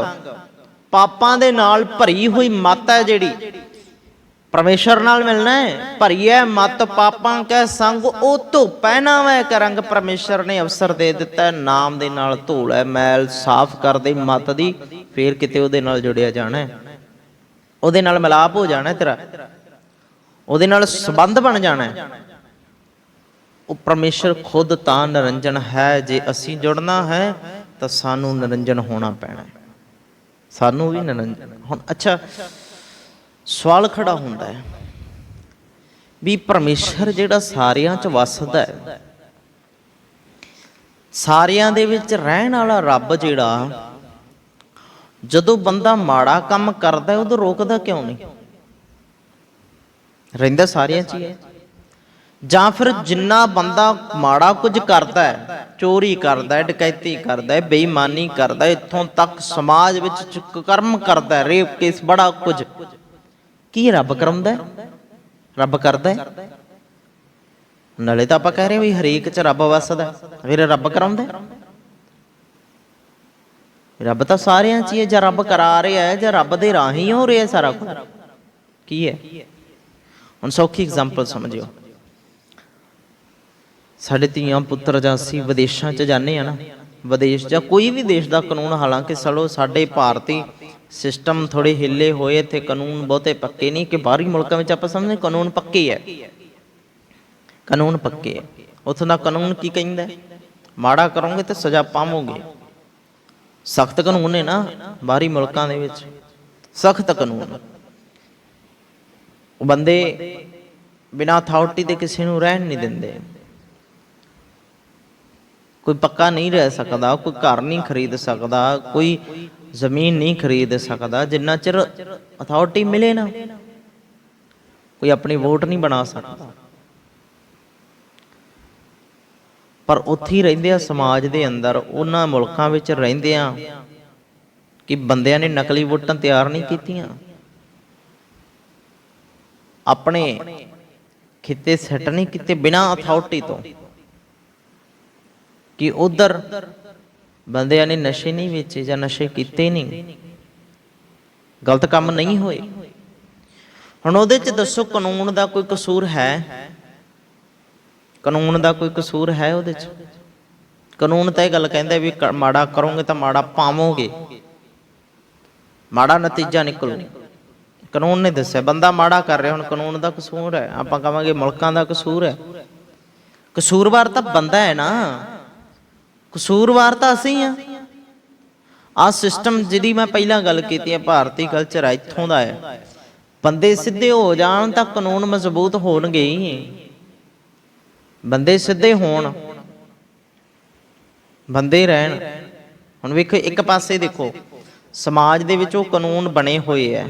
ਪਾਪਾਂ ਦੇ ਨਾਲ ਭਰੀ ਹੋਈ ਮਤ ਹੈ ਜਿਹੜੀ। ਪਰਮੇਸ਼ਰ ਨਾਲ ਮਿਲਣਾ ਹੈ, ਭਰੀ ਮਤ, ਪਾਪਾਂ ਕੇ ਸੰਗ, ਉਹ ਤੋਂ ਪਹਿਨਾ ਵੈ ਕਰੰਗ ਪਰਮੇਸ਼ਰ ਨੇ ਅਵਸਰ ਦੇ ਦਿੱਤਾ ਨਾਮ ਦੇ ਨਾਲ ਧੂਲ ਹੈ, ਮੈਲ ਸਾਫ਼ ਕਰ ਦੇ ਮਤ ਦੀ, ਫੇਰ ਕਿਤੇ ਉਹਦੇ ਨਾਲ ਜੁੜਿਆ ਜਾਣਾ ਉਹਦੇ ਨਾਲ ਮਿਲਾਪ ਹੋ ਜਾਣਾ ਤੇਰਾ। ਉਹਦੇ ਨਾਲ ਸੰਬੰਧ ਬਣ ਜਾਣਾ ਉਹ ਪਰਮੇਸ਼ਰ ਖੁਦ ਤਾਂ ਨਿਰੰਜਨ ਹੈ, ਜੇ ਅਸੀਂ ਜੁੜਨਾ ਹੈ, ਤਾਂ ਸਾਨੂੰ ਨਿਰੰਜਨ ਹੋਣਾ ਪੈਣਾ ਸਾਨੂੰ ਵੀ ਨਿਰੰਜਨ ਹੁਣ, ਅੱਛਾ, ਸਵਾਲ ਖੜਾ ਹੁੰਦਾ ਹੈ ਵੀ ਪਰਮੇਸ਼ਰ ਜਿਹੜਾ ਸਾਰਿਆਂ 'ਚ ਵੱਸਦਾ ਹੈ, ਸਾਰਿਆਂ ਦੇ ਵਿੱਚ ਰਹਿਣ ਵਾਲਾ ਰੱਬ ਜਿਹੜਾ, ਜਦੋਂ ਬੰਦਾ ਮਾੜਾ ਕੰਮ ਕਰਦਾ ਉਦੋਂ ਰੋਕਦਾ ਕਿਉਂ ਨਹੀਂ? ਰਹਿੰਦਾ ਸਾਰਿਆਂ 'ਚ ਹੀ ਹੈ। ਜਾਂ ਫਿਰ ਜਿੰਨਾ ਬੰਦਾ ਮਾੜਾ ਕੁਝ ਕਰਦਾ ਹੈ, ਚੋਰੀ ਕਰਦਾ ਹੈ, ਡਕੈਤੀ ਕਰਦਾ ਹੈ, ਬੇਈਮਾਨੀ ਕਰਦਾ ਹੈ, ਇੱਥੋਂ ਤੱਕ ਸਮਾਜ ਵਿੱਚ ਕਰਮ ਕਰਦਾ ਹੈ, ਰੇਪ ਕੇਸ ਬੜਾ ਕੁਝ। ਕੀ ਰੱਬ ਕਰਾਉਂਦਾ ਹੈ? ਰੱਬ ਕਰਦਾ ਹੈ? ਨਾਲੇ ਤਾਂ ਆਪਾਂ ਕਹਿ ਰਹੇ ਵੀ ਹਰੇਕ 'ਚ ਰੱਬ ਵਸਦਾ ਫਿਰ ਰੱਬ ਕਰਾਉਂਦਾ ਰੱਬ ਤਾਂ ਸਾਰਿਆਂ 'ਚ ਹੀ ਹੈ, ਜਾਂ ਰੱਬ ਕਰਾ ਰਿਹਾ ਹੈ, ਜਾਂ ਰੱਬ ਦੇ ਰਾਹੀਂ ਹੋ ਰਿਹਾ ਸਾਰਾ ਕੁਝ। ਕੀ ਹੈ? ਹੁਣ ਸੌਖੀ ਐਗਜ਼ਾਮਪਲ ਸਮਝਿਓ। ਸਾਡੇ ਧੀਆਂ ਪੁੱਤਰ ਜਾਂ ਅਸੀਂ ਵਿਦੇਸ਼ਾਂ 'ਚ ਜਾਂਦੇ ਆ ਨਾ, ਵਿਦੇਸ਼ ਜਾਂ ਕੋਈ ਵੀ ਦੇਸ਼ ਦਾ ਕਾਨੂੰਨ, ਹਾਲਾਂਕਿ ਚਲੋ ਸਾਡੇ ਭਾਰਤੀ ਸਿਸਟਮ ਥੋੜੇ ਹਿੱਲੇ ਹੋਏ, ਇੱਥੇ ਕਾਨੂੰਨ ਬਹੁਤੇ ਪੱਕੇ ਨਹੀਂ ਕਿ ਬਾਹਰੀ ਮੁਲਕਾਂ ਵਿੱਚ ਆਪਾਂ ਸਮਝਦੇ ਕਾਨੂੰਨ ਪੱਕੇ ਹੈ। ਕਾਨੂੰਨ ਪੱਕੇ ਹੈ। ਉੱਥੋਂ ਦਾ ਕਾਨੂੰਨ ਕੀ ਕਹਿੰਦਾ ਮਾੜਾ ਕਰੋਗੇ ਤੇ ਸਜ਼ਾ ਪਾਵੋਗੇ। ਸਖਤ ਕਾਨੂੰਨ ਨੇ ਨਾ ਬਾਹਰੀ ਮੁਲਕਾਂ ਦੇ ਵਿੱਚ। ਸਖਤ ਕਾਨੂੰਨ। ਉਹ ਬੰਦੇ ਬਿਨਾਂ ਅਥਾਰਟੀ ਦੇ ਕਿਸੇ ਨੂੰ ਰਹਿਣ ਨਹੀਂ ਦਿੰਦੇ। ਕੋਈ ਪੱਕਾ ਨਹੀਂ ਰਹਿ ਸਕਦਾ, ਕੋਈ ਘਰ ਨਹੀਂ ਖਰੀਦ ਸਕਦਾ, ਕੋਈ ਜ਼ਮੀਨ ਨਹੀਂ ਖਰੀਦ ਸਕਦਾ, ਜਿੰਨਾ ਚਿਰ ਅਥਾਰਟੀ ਮਿਲੇ ਨਾ, ਕੋਈ ਆਪਣੀ ਵੋਟ ਨਹੀਂ ਬਣਾ ਸਕਦਾ। ਪਰ ਉੱਥੇ ਰਹਿੰਦੇ ਆ ਸਮਾਜ ਦੇ ਅੰਦਰ, ਉਹਨਾਂ ਮੁਲਕਾਂ ਵਿੱਚ ਰਹਿੰਦੇ ਆ ਕਿ ਬੰਦਿਆਂ ਨੇ ਨਕਲੀ ਵੋਟਾਂ ਤਿਆਰ ਨਹੀਂ ਕੀਤੀਆਂ। ਆਪਣੇ ਖਿੱਤੇ ਸੈੱਟ ਨਹੀਂ ਕੀਤੇ, ਬਿਨਾਂ ਅਥਾਰਟੀ ਤੋਂ। ਕਿ ਉਧਰ ਬੰਦਿਆਂ ਨੇ ਨਸ਼ੇ ਨਹੀਂ ਵੇਚੇ ਜਾਂ ਨਸ਼ੇ ਕੀਤੇ ਨਹੀਂ। ਗਲਤ ਕੰਮ ਨਹੀਂ ਹੋਏ। ਹੁਣ ਉਹਦੇ ਚ ਦੱਸੋ ਕਾਨੂੰਨ ਦਾ ਕੋਈ ਕਸੂਰ ਹੈ? ਕਾਨੂੰਨ ਦਾ ਕੋਈ ਕਸੂਰ ਹੈ ਉਹਦੇ ਚ? ਕਾਨੂੰਨ ਤਾਂ ਇਹ ਗੱਲ ਕਹਿੰਦਾ ਵੀ ਮਾੜਾ ਕਰੋਗੇ ਤਾਂ ਮਾੜਾ ਪਾਵੋਗੇ। ਮਾੜਾ ਨਤੀਜਾ ਨਿਕਲੂ। ਕਾਨੂੰਨ ਨੇ ਦੱਸਿਆ, ਬੰਦਾ ਮਾੜਾ ਕਰ ਰਿਹਾ, ਹੁਣ ਕਾਨੂੰਨ ਦਾ ਕਸੂਰ ਹੈ, ਆਪਾਂ ਕਹਾਂਗੇ ਮੁਲਕਾਂ ਦਾ ਕਸੂਰ ਹੈ। ਕਸੂਰਵਾਰ ਤਾਂ ਬੰਦਾ ਹੈ ਨਾ, ਕਸੂਰਵਾਰ ਤਾਂ ਅਸੀਂ ਆ ਆ ਸਿਸਟਮ ਜਿਹਦੀ ਮੈਂ ਪਹਿਲਾਂ ਗੱਲ ਕੀਤੀ ਹੈ, ਭਾਰਤੀ ਕਲਚਰ ਆ, ਇੱਥੋਂ ਦਾ ਹੈ। ਬੰਦੇ ਸਿੱਧੇ ਹੋ ਜਾਣ ਤਾਂ ਕਾਨੂੰਨ ਮਜ਼ਬੂਤ ਹੋਣਗੇ ਹੀ। ਬੰਦੇ ਸਿੱਧੇ ਹੋਣ, ਬੰਦੇ ਰਹਿਣ। ਹੁਣ ਵੇਖੋ, ਇੱਕ ਪਾਸੇ ਦੇਖੋ, ਸਮਾਜ ਦੇ ਵਿੱਚ ਉਹ ਕਾਨੂੰਨ ਬਣੇ ਹੋਏ ਐ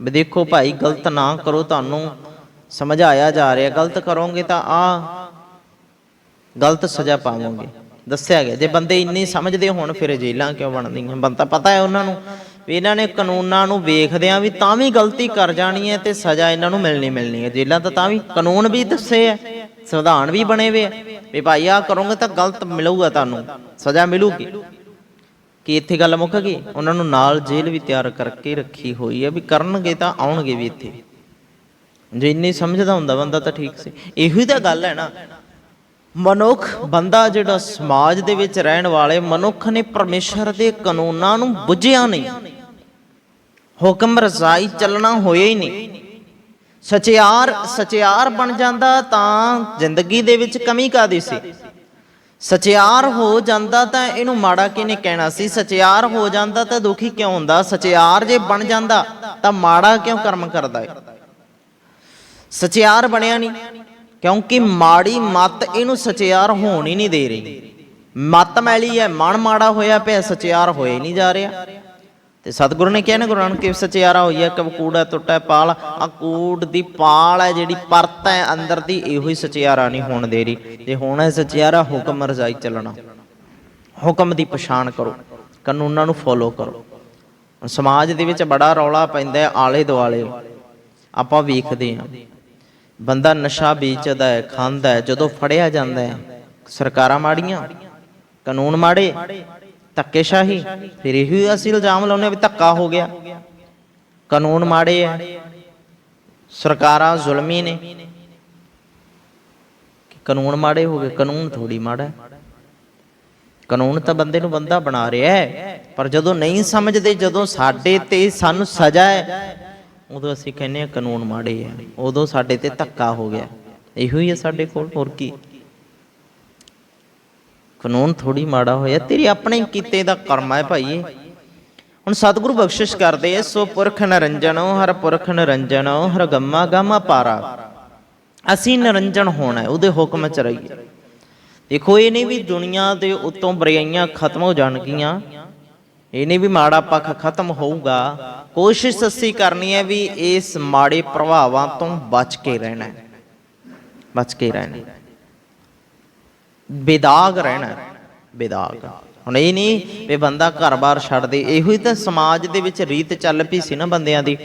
ਦੇਖੋ ਭਾਈ, ਗਲਤ ਨਾ ਕਰੋ, ਤੁਹਾਨੂੰ ਸਮਝਾਇਆ ਜਾ ਰਿਹਾ। ਗਲਤ ਕਰੋਗੇ ਤਾਂ ਆ ਗਲਤ ਸਜ਼ਾ ਪਾਵੋਗੇ। ਦੱਸਿਆ ਗਿਆ, ਜੇ ਬੰਦੇ ਇੰਨੇ ਸਮਝਦੇ ਹੋਣ, ਫਿਰ ਜੇਲਾਂ ਕਿਉਂ ਬਣਦੀਆਂ? ਬੰਦਾ ਪਤਾ ਹੈ ਉਹਨਾਂ ਨੂੰ ਵੀ ਇਹਨਾਂ ਨੇ ਕਾਨੂੰਨਾਂ ਨੂੰ ਵੇਖਦਿਆਂ ਵੀ ਤਾਂ ਵੀ ਗਲਤੀ ਕਰ ਜਾਣੀ ਹੈ ਤੇ ਸਜ਼ਾ ਇਹਨਾਂ ਨੂੰ ਮਿਲਣੀ ਮਿਲਣੀ ਹੈ। ਜੇਲਾਂ ਤਾਂ ਤਾਂ ਵੀ ਕਾਨੂੰਨ ਵੀ ਦੱਸੇ ਆ ਸੰਵਿਧਾਨ ਵੀ ਬਣੇ ਹੋਏ ਆ ਵੀ ਭਾਈ ਆ ਕਰੋਗੇ ਤਾਂ ਗਲਤ ਮਿਲੂਗਾ ਤੁਹਾਨੂੰ, ਸਜ਼ਾ ਮਿਲੂਗੀ। ਕਿ ਇੱਥੇ ਗੱਲ ਮੁੱਕ ਗਈ? ਉਹਨਾਂ ਨੂੰ ਨਾਲ ਜੇਲ੍ਹ ਵੀ ਤਿਆਰ ਕਰਕੇ ਰੱਖੀ ਹੋਈ ਹੈ ਵੀ ਕਰਨਗੇ ਤਾਂ ਆਉਣਗੇ ਵੀ ਇੱਥੇ। ਜੇ ਇੰਨੀ ਸਮਝਦਾ ਹੁੰਦਾ ਬੰਦਾ ਤਾਂ ਠੀਕ ਸੀ। ਇਹੋ ਹੀ ਤਾਂ ਗੱਲ ਹੈ ਨਾ। ਮਨੁੱਖ, ਬੰਦਾ ਜਿਹੜਾ ਸਮਾਜ ਦੇ ਵਿੱਚ ਰਹਿਣ ਵਾਲੇ ਮਨੁੱਖ ਨੇ ਪਰਮੇਸ਼ਰ ਦੇ ਕਾਨੂੰਨਾਂ ਨੂੰ ਬੁੱਝਿਆ ਨਹੀਂ। ਹੁਕਮ ਰਜ਼ਾਈ ਚੱਲਣਾ ਹੋਇਆ ਹੀ ਨਹੀਂ। ਸਚਿਆਰ ਸਚਿਆਰ ਬਣ ਜਾਂਦਾ ਤਾਂ ਜ਼ਿੰਦਗੀ ਦੇ ਵਿੱਚ ਕਮੀ ਕਾਦੀ ਸੀ? ਸਚਿਆਰ ਹੋ ਜਾਂਦਾ ਤਾਂ ਇਹਨੂੰ ਮਾੜਾ ਕਿਹਨੇ ਕਹਿਣਾ ਸੀ? ਸਚਿਆਰ ਹੋ ਜਾਂਦਾ ਤਾਂ ਦੁਖੀ ਕਿਉਂ ਹੁੰਦਾ? ਸਚਿਆਰ ਜੇ ਬਣ ਜਾਂਦਾ ਤਾਂ ਮਾੜਾ ਕਿਉਂ ਕਰਮ ਕਰਦਾ ਹੈ ਸਚਿਆਰ ਬਣਿਆ ਨਹੀਂ, ਕਿਉਂਕਿ ਮਾੜੀ ਮਤ ਇਹਨੂੰ ਸਚਿਆਰ ਹੋਣ ਹੀ ਨਹੀਂ ਦੇ ਰਹੀ। ਮਤ ਮੈਲੀ ਹੈ, ਮਨ ਮਾੜਾ ਹੋਇਆ ਪਿਆ, ਸਚਿਆਰ ਹੋਏ ਨਹੀਂ ਜਾ ਰਿਹਾ। ਤੇ ਸਤਿਗੁਰੂ ਨੇ ਕਿਹਾ ਨਾ, ਗੁਰੂ ਨਾਨਕ ਦੇਵ ਸਚਿਆਰਾ ਹੋਈ ਕਬ ਕੂੜਾ ਟੁੱਟਾ ਪਾਲ। ਆ ਕੂੜ ਦੀ ਪਾਲ ਹੈ ਜਿਹੜੀ ਪਰਤ ਹੈ, ਅੰਦਰ ਦੀ ਇਹੋ ਹੀ ਸਚਿਆਰਾ ਨਹੀਂ ਹੋਣ ਦੇ ਰਹੀ। ਜੇ ਹੋਣਾ ਹੈ ਸਚਿਆਰਾ ਹੁਕਮ ਰਜ਼ਾਈ ਚੱਲਣਾ। ਹੁਕਮ ਦੀ ਪਛਾਣ ਕਰੋ। ਕਾਨੂੰਨਾਂ ਨੂੰ ਫੋਲੋ ਕਰੋ। ਸਮਾਜ ਦੇ ਵਿੱਚ ਬੜਾ ਰੌਲਾ ਪੈਂਦਾ ਆਲੇ ਦੁਆਲੇ। ਆਪਾਂ ਵੇਖਦੇ ਹਾਂ। ਬੰਦਾ ਨਸ਼ਾ ਵੇਚਦਾ ਹੈ, ਖਾਂਦਾ ਹੈ, ਜਦੋਂ ਫੜਿਆ ਜਾਂਦਾ ਹੈ, ਸਰਕਾਰਾਂ ਮਾੜੀਆਂ, ਕਾਨੂੰਨ ਮਾੜੇ। ਧੱਕੇਸ਼ਾਹੀ। ਫਿਰ ਇਹੀ ਅਸੀਂ ਇਲਜ਼ਾਮ ਲਾਉਂਦੇ ਵੀ ਧੱਕਾ ਹੋ ਗਿਆ। ਕਾਨੂੰਨ ਮਾੜੇ ਹੈ ਸਰਕਾਰਾਂ ਜ਼ੁਲਮੀ ਨੇ। ਕਾਨੂੰਨ ਮਾੜੇ ਹੋ ਗਏ, ਕਾਨੂੰਨ ਥੋੜੀ ਮਾੜਾ ਕਾਨੂੰਨ ਤਾਂ ਬੰਦੇ ਨੂੰ ਬੰਦਾ ਬਣਾ ਰਿਹਾ ਹੈ, ਪਰ ਜਦੋਂ ਨਹੀਂ ਸਮਝਦੇ, ਜਦੋਂ ਸਾਡੇ ਤੇ ਸਾਨੂੰ ਸਜ਼ਾ ਹੈ, ਉਦੋਂ ਅਸੀਂ ਕਹਿੰਦੇ ਆ ਕਾਨੂੰਨ ਮਾੜੇ ਹੈ ਉਦੋਂ ਸਾਡੇ ਤੇ ਧੱਕਾ ਹੋ ਗਿਆ। ਇਹੋ ਹੀ ਹੈ ਸਾਡੇ ਕੋਲ, ਹੋਰ ਕੀ। ਕਾਨੂੰਨ ਥੋੜੀ ਮਾੜਾ ਹੋਇਆ, ਤੇਰੇ ਆਪਣੇ ਕੀਤੇ ਦਾ ਕਰਮ ਹੈ ਭਾਈ। ਹੁਣ ਸਤਿਗੁਰੂ ਬਖਸ਼ਿਸ਼ ਕਰਦੇ ਐ ਸੋ ਪੁਰਖ ਨਰੰਜਨੋ, ਹਰ ਪੁਰਖ ਨਰੰਜਨੋ, ਹਰ ਗੰਮਾ ਗਾਮਾ ਪਾਰਾ। ਅਸੀਂ ਨਰੰਜਨ ਹੋਣਾ, ਉਹਦੇ ਹੁਕਮ ਚ ਰਹੀਏ। ਦੇਖੋ, ਇਹ ਨਹੀਂ ਵੀ ਦੁਨੀਆ ਦੇ ਉਤੋਂ ਬਰਿਆਈਆਂ ਖਤਮ ਹੋ ਜਾਣਗੀਆਂ, ਇਹ ਨਹੀਂ ਵੀ ਮਾੜਾ ਪੱਖ ਖਤਮ ਹੋਊਗਾ। ਕੋਸ਼ਿਸ਼ ਅਸੀਂ ਕਰਨੀ ਹੈ ਵੀ ਇਸ ਮਾੜੇ ਪ੍ਰਭਾਵਾਂ ਤੋਂ ਬਚ ਕੇ ਰਹਿਣਾ ਬਚ ਕੇ ਰਹਿਣਾ ਬੇਦਾਗ ਰਹਿਣਾ ਬੇਦਾਗ। ਹੁਣ ਇਹ ਨਹੀਂ ਵੀ ਬੰਦਾ ਘਰ-ਬਾਰ ਛੱਡ ਦੇ ਇਹੋ ਹੀ ਤਾਂ ਸਮਾਜ ਦੇ ਵਿੱਚ ਰੀਤ ਚੱਲ ਪਈ ਸੀ ਨਾ ਬੰਦਿਆਂ ਦੀ।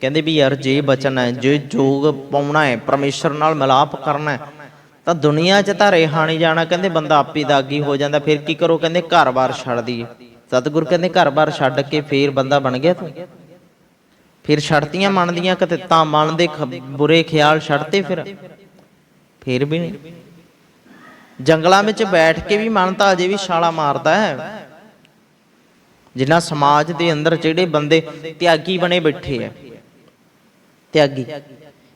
ਕਹਿੰਦੇ ਵੀ ਯਾਰ ਜੇ ਬਚਨਾ ਹੈ, ਜੇ ਜੋਗ ਪਾਉਣਾ ਹੈ, ਪਰਮੇਸ਼ਰ ਨਾਲ ਮਿਲਾਪ ਕਰਨਾ ਹੈ, ਤਾਂ ਦੁਨੀਆ 'ਚ ਤਾਂ ਰਿਹਾ ਨਹੀਂ ਜਾਣਾ। ਕਹਿੰਦੇ ਬੰਦਾ ਆਪੇ ਦਾਗੀ ਹੋ ਜਾਂਦਾ, ਫਿਰ ਕੀ ਕਰੋ? ਕਹਿੰਦੇ ਘਰ-ਬਾਰ ਛੱਡ ਦਈਏ। ਸਤਿਗੁਰ ਕਹਿੰਦੇ ਘਰ-ਬਾਰ ਛੱਡ ਕੇ ਫੇਰ ਬੰਦਾ ਬਣ ਗਿਆ ਤੂੰ। ਫਿਰ ਛੱਡਤੀਆਂ ਮਨ ਦੀਆਂ ਕਿਤੇ ਤਾਂ ਮਨ ਦੇ ਬੁਰੇ ਖਿਆਲ ਛੱਡਤੇ ਫਿਰ। ਫੇਰ ਵੀ ਨਹੀਂ। ਜੰਗਲਾਂ ਵਿੱਚ ਬੈਠ ਕੇ ਵੀ ਮਨ ਤਾਂ ਅਜੇ ਵੀ ਛਾਲਾ ਮਾਰਦਾ ਹੈ। ਜਿੰਨਾ ਸਮਾਜ ਦੇ ਅੰਦਰ ਜਿਹੜੇ ਬੰਦੇ ਤਿਆਗੀ ਬਣੇ ਬੈਠੇ ਆ। ਤਿਆਗੀ।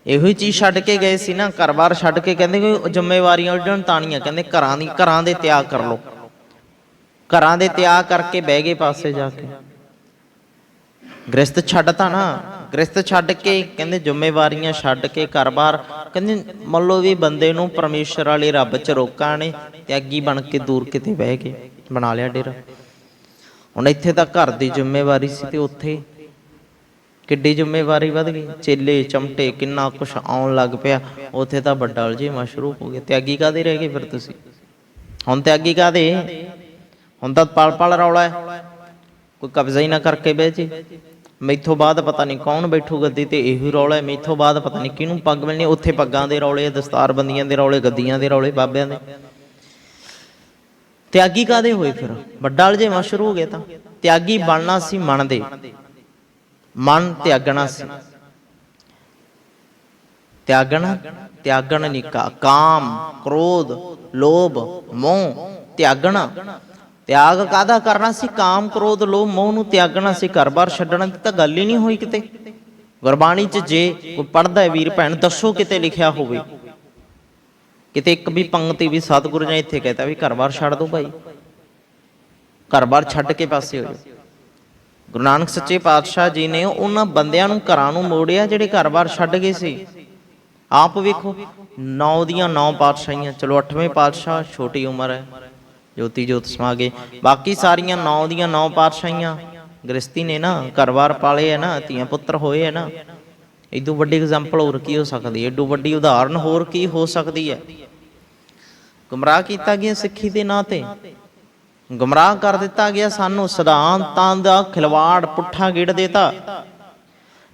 ਇਹੋ ਹੀ ਚੀਜ਼ ਛੱਡ ਕੇ ਗਏ ਸੀ ਨਾ, ਘਰ-ਬਾਰ ਛੱਡ ਕੇ ਕਹਿੰਦੇ ਕੋਈ ਜ਼ਿੰਮੇਵਾਰੀਆਂ ਉਲਝਣ ਤਾਣੀਆਂ, ਕਹਿੰਦੇ ਘਰਾਂ ਦੀ, ਘਰਾਂ ਦੇ ਤਿਆਗ ਕਰ ਲੋ ਘਰਾਂ ਦੇ ਤਿਆਗ ਕਰਕੇ ਬਹਿ ਗਏ ਪਾਸੇ ਜਾ ਕੇ। ਗ੍ਰਸਤ ਛੱਡਤਾ ਨਾ। ਗ੍ਰਸਤ ਛੱਡ ਕੇ ਕਹਿੰਦੇ ਜ਼ਿੰਮੇਵਾਰੀਆਂ ਛੱਡ ਕੇ ਘਰ-ਬਾਰ ਕਹਿੰਦੇ ਮੰਨ ਲਓ ਵੀ ਬੰਦੇ ਨੂੰ ਪਰਮੇਸ਼ਰ ਵਾਲੇ ਰੱਬ ਚ ਰੋਕਾਂ ਨੇ ਤਿਆਗੀ ਬਣ ਕੇ ਦੂਰ ਕਿਤੇ ਬਹਿ ਗਏ, ਬਣਾ ਲਿਆ ਡੇਰਾ। ਹੁਣ ਇੱਥੇ ਤਾਂ ਘਰ ਦੀ ਜ਼ਿੰਮੇਵਾਰੀ ਸੀ ਤੇ ਉੱਥੇ ਕਿੱਡੀ ਜ਼ਿੰਮੇਵਾਰੀ ਵੱਧ ਗਈ। ਚੇਲੇ, ਚਮਟੇ, ਕਿੰਨਾ ਕੁਛ ਆਉਣ ਲੱਗ ਪਿਆ। ਉੱਥੇ ਤਾਂ ਵੱਡਾ ਅਲਝੇਵਾਂ ਸ਼ੁਰੂ ਹੋ ਗਿਆ। ਤਿਆਗੀ ਕਾਦੇ ਰਹਿ ਗਏ ਫਿਰ ਤੁਸੀਂ? ਹੁਣ ਤਿਆਗੀ ਕਾਦੇ ਹੁਣ ਤਾਂ ਪਲ ਪਲ ਰੌਲਾ ਹੈ। ਕੋਈ ਕਬਜ਼ਾ ਹੀ ਨਾ ਕਰਕੇ ਬਹਿ ਜੇ। ਮੈਥੋਂ ਬਾਅਦ ਪਤਾ ਨਹੀਂ ਕੌਣ ਬੈਠੂ ਗੱਦੀ ਤੇ ਇਹੋ ਰੌਲਾ ਹੈ। ਮੈਥੋਂ ਬਾਅਦ ਪਤਾ ਨਹੀਂ ਕਿਹਨੂੰ ਪੱਗ ਮਿਲਣੀ, ਉੱਥੇ ਪੱਗਾਂ ਦੇ ਰੌਲੇ ਦਸਤਾਰ ਦੇ ਰੌਲੇ, ਗੱਦੀਆਂ ਦੇ ਰੌਲੇ, ਬਾਬਿਆਂ ਦੇ। ਤਿਆਗੀ ਕਾਦੇ ਹੋਏ ਫਿਰ? ਵੱਡਾ ਅਲਝੇਵਾਂ ਸ਼ੁਰੂ ਹੋ ਗਿਆ ਤਾਂ। ਤਿਆਗੀ ਬਣਨਾ ਸੀ ਮਨ ਦੇ। ਮਨ ਤਿਆਗਣਾ ਸੀ। ਤਿਆਗਣਾ, ਤਿਆਗਣ ਨਹੀਂ ਕਾਮ, ਕ੍ਰੋਧ, ਲੋਭ, ਮੋਹ, ਤਿਆਗਣਾ। ਤਿਆਗ ਕਾਦਾ ਕਰਨਾ ਸੀ? ਕਾਮ, ਕ੍ਰੋਧ, ਲੋਭ, ਮੋਹ ਨੂੰ ਤਿਆਗਣਾ ਸੀ। ਘਰ-ਬਾਰ ਛੱਡਣਾ ਦੀ ਤਾਂ ਗੱਲ ਹੀ ਨਹੀਂ ਹੋਈ ਕਿਤੇ। ਗੁਰਬਾਣੀ 'ਚ ਜੇ ਕੋਈ ਪੜਦਾ ਹੈ, ਵੀਰ ਭੈਣ, ਦੱਸੋ ਕਿਤੇ ਲਿਖਿਆ ਹੋਵੇ। ਕਿਤੇ ਇੱਕ ਵੀ ਪੰਕਤੀ, ਵੀ ਸਤਿਗੁਰੂ ਨੇ ਇੱਥੇ ਕਹਿਤਾ ਵੀ ਘਰ-ਬਾਰ ਛੱਡ ਦੋ ਭਾਈ। ਘਰ-ਬਾਰ ਛੱਡ ਕੇ ਪਾਸੇ ਹੋ ਜਾਓ। ਗੁਰੂ ਨਾਨਕ ਸੱਚੇ ਪਾਤਸ਼ਾਹ ਜੀ ਨੇ ਉਹਨਾਂ ਬੰਦਿਆਂ ਨੂੰ ਘਰਾਂ ਨੂੰ ਮੋੜਿਆ ਜਿਹੜੇ ਘਰ-ਬਾਰ ਛੱਡ ਗਏ ਸੀ। ਆਪ ਵੇਖੋ, ਨੌ ਦੀਆਂ ਨੌ ਪਾਤਸ਼ਾਹੀਆਂ, ਚਲੋ 8ਵੇਂ ਪਾਤਸ਼ਾਹ, ਛੋਟੀ ਉਮਰ ਹੈ। ਜੋਤੀ ਜੋਤ ਸਮਾਗੇ। ਬਾਕੀ ਸਾਰੀਆਂ ਨੌ ਦੀਆਂ ਨੌ ਪਾਤਸ਼ਾਹੀਆਂ, ਗ੍ਰਸਤੀ ਨੇ ਨਾ, ਘਰ-ਬਾਰ ਪਾਲੇ ਹੈ ਨਾ, ਧੀਆਂ ਪੁੱਤਰ ਹੋਏ ਹੈ ਨਾ। ਇਦੋਂ ਵੱਡੀ ਐਗਜ਼ਾਮਪਲ ਹੋਰ ਕੀ ਹੋ ਸਕਦੀ ਹੈ? ਏਡੂ ਵੱਡੀ ਉਦਾਹਰਨ ਹੋਰ ਕੀ ਹੋ ਸਕਦੀ ਹੈ? ਗੁੰਮਰਾਹ ਕੀਤਾ ਗਿਆ ਸਿੱਖੀ ਦੇ ਨਾਂ ਤੇ। ਗੁੰਮਰਾਹ ਕਰ ਦਿੱਤਾ ਗਿਆ ਸਾਨੂੰ ਸਿਧਾਂਤਾਂ ਦਾ ਖਿਲਵਾੜ, ਪੁੱਠਾ ਗਿੜ ਦੇਤਾ।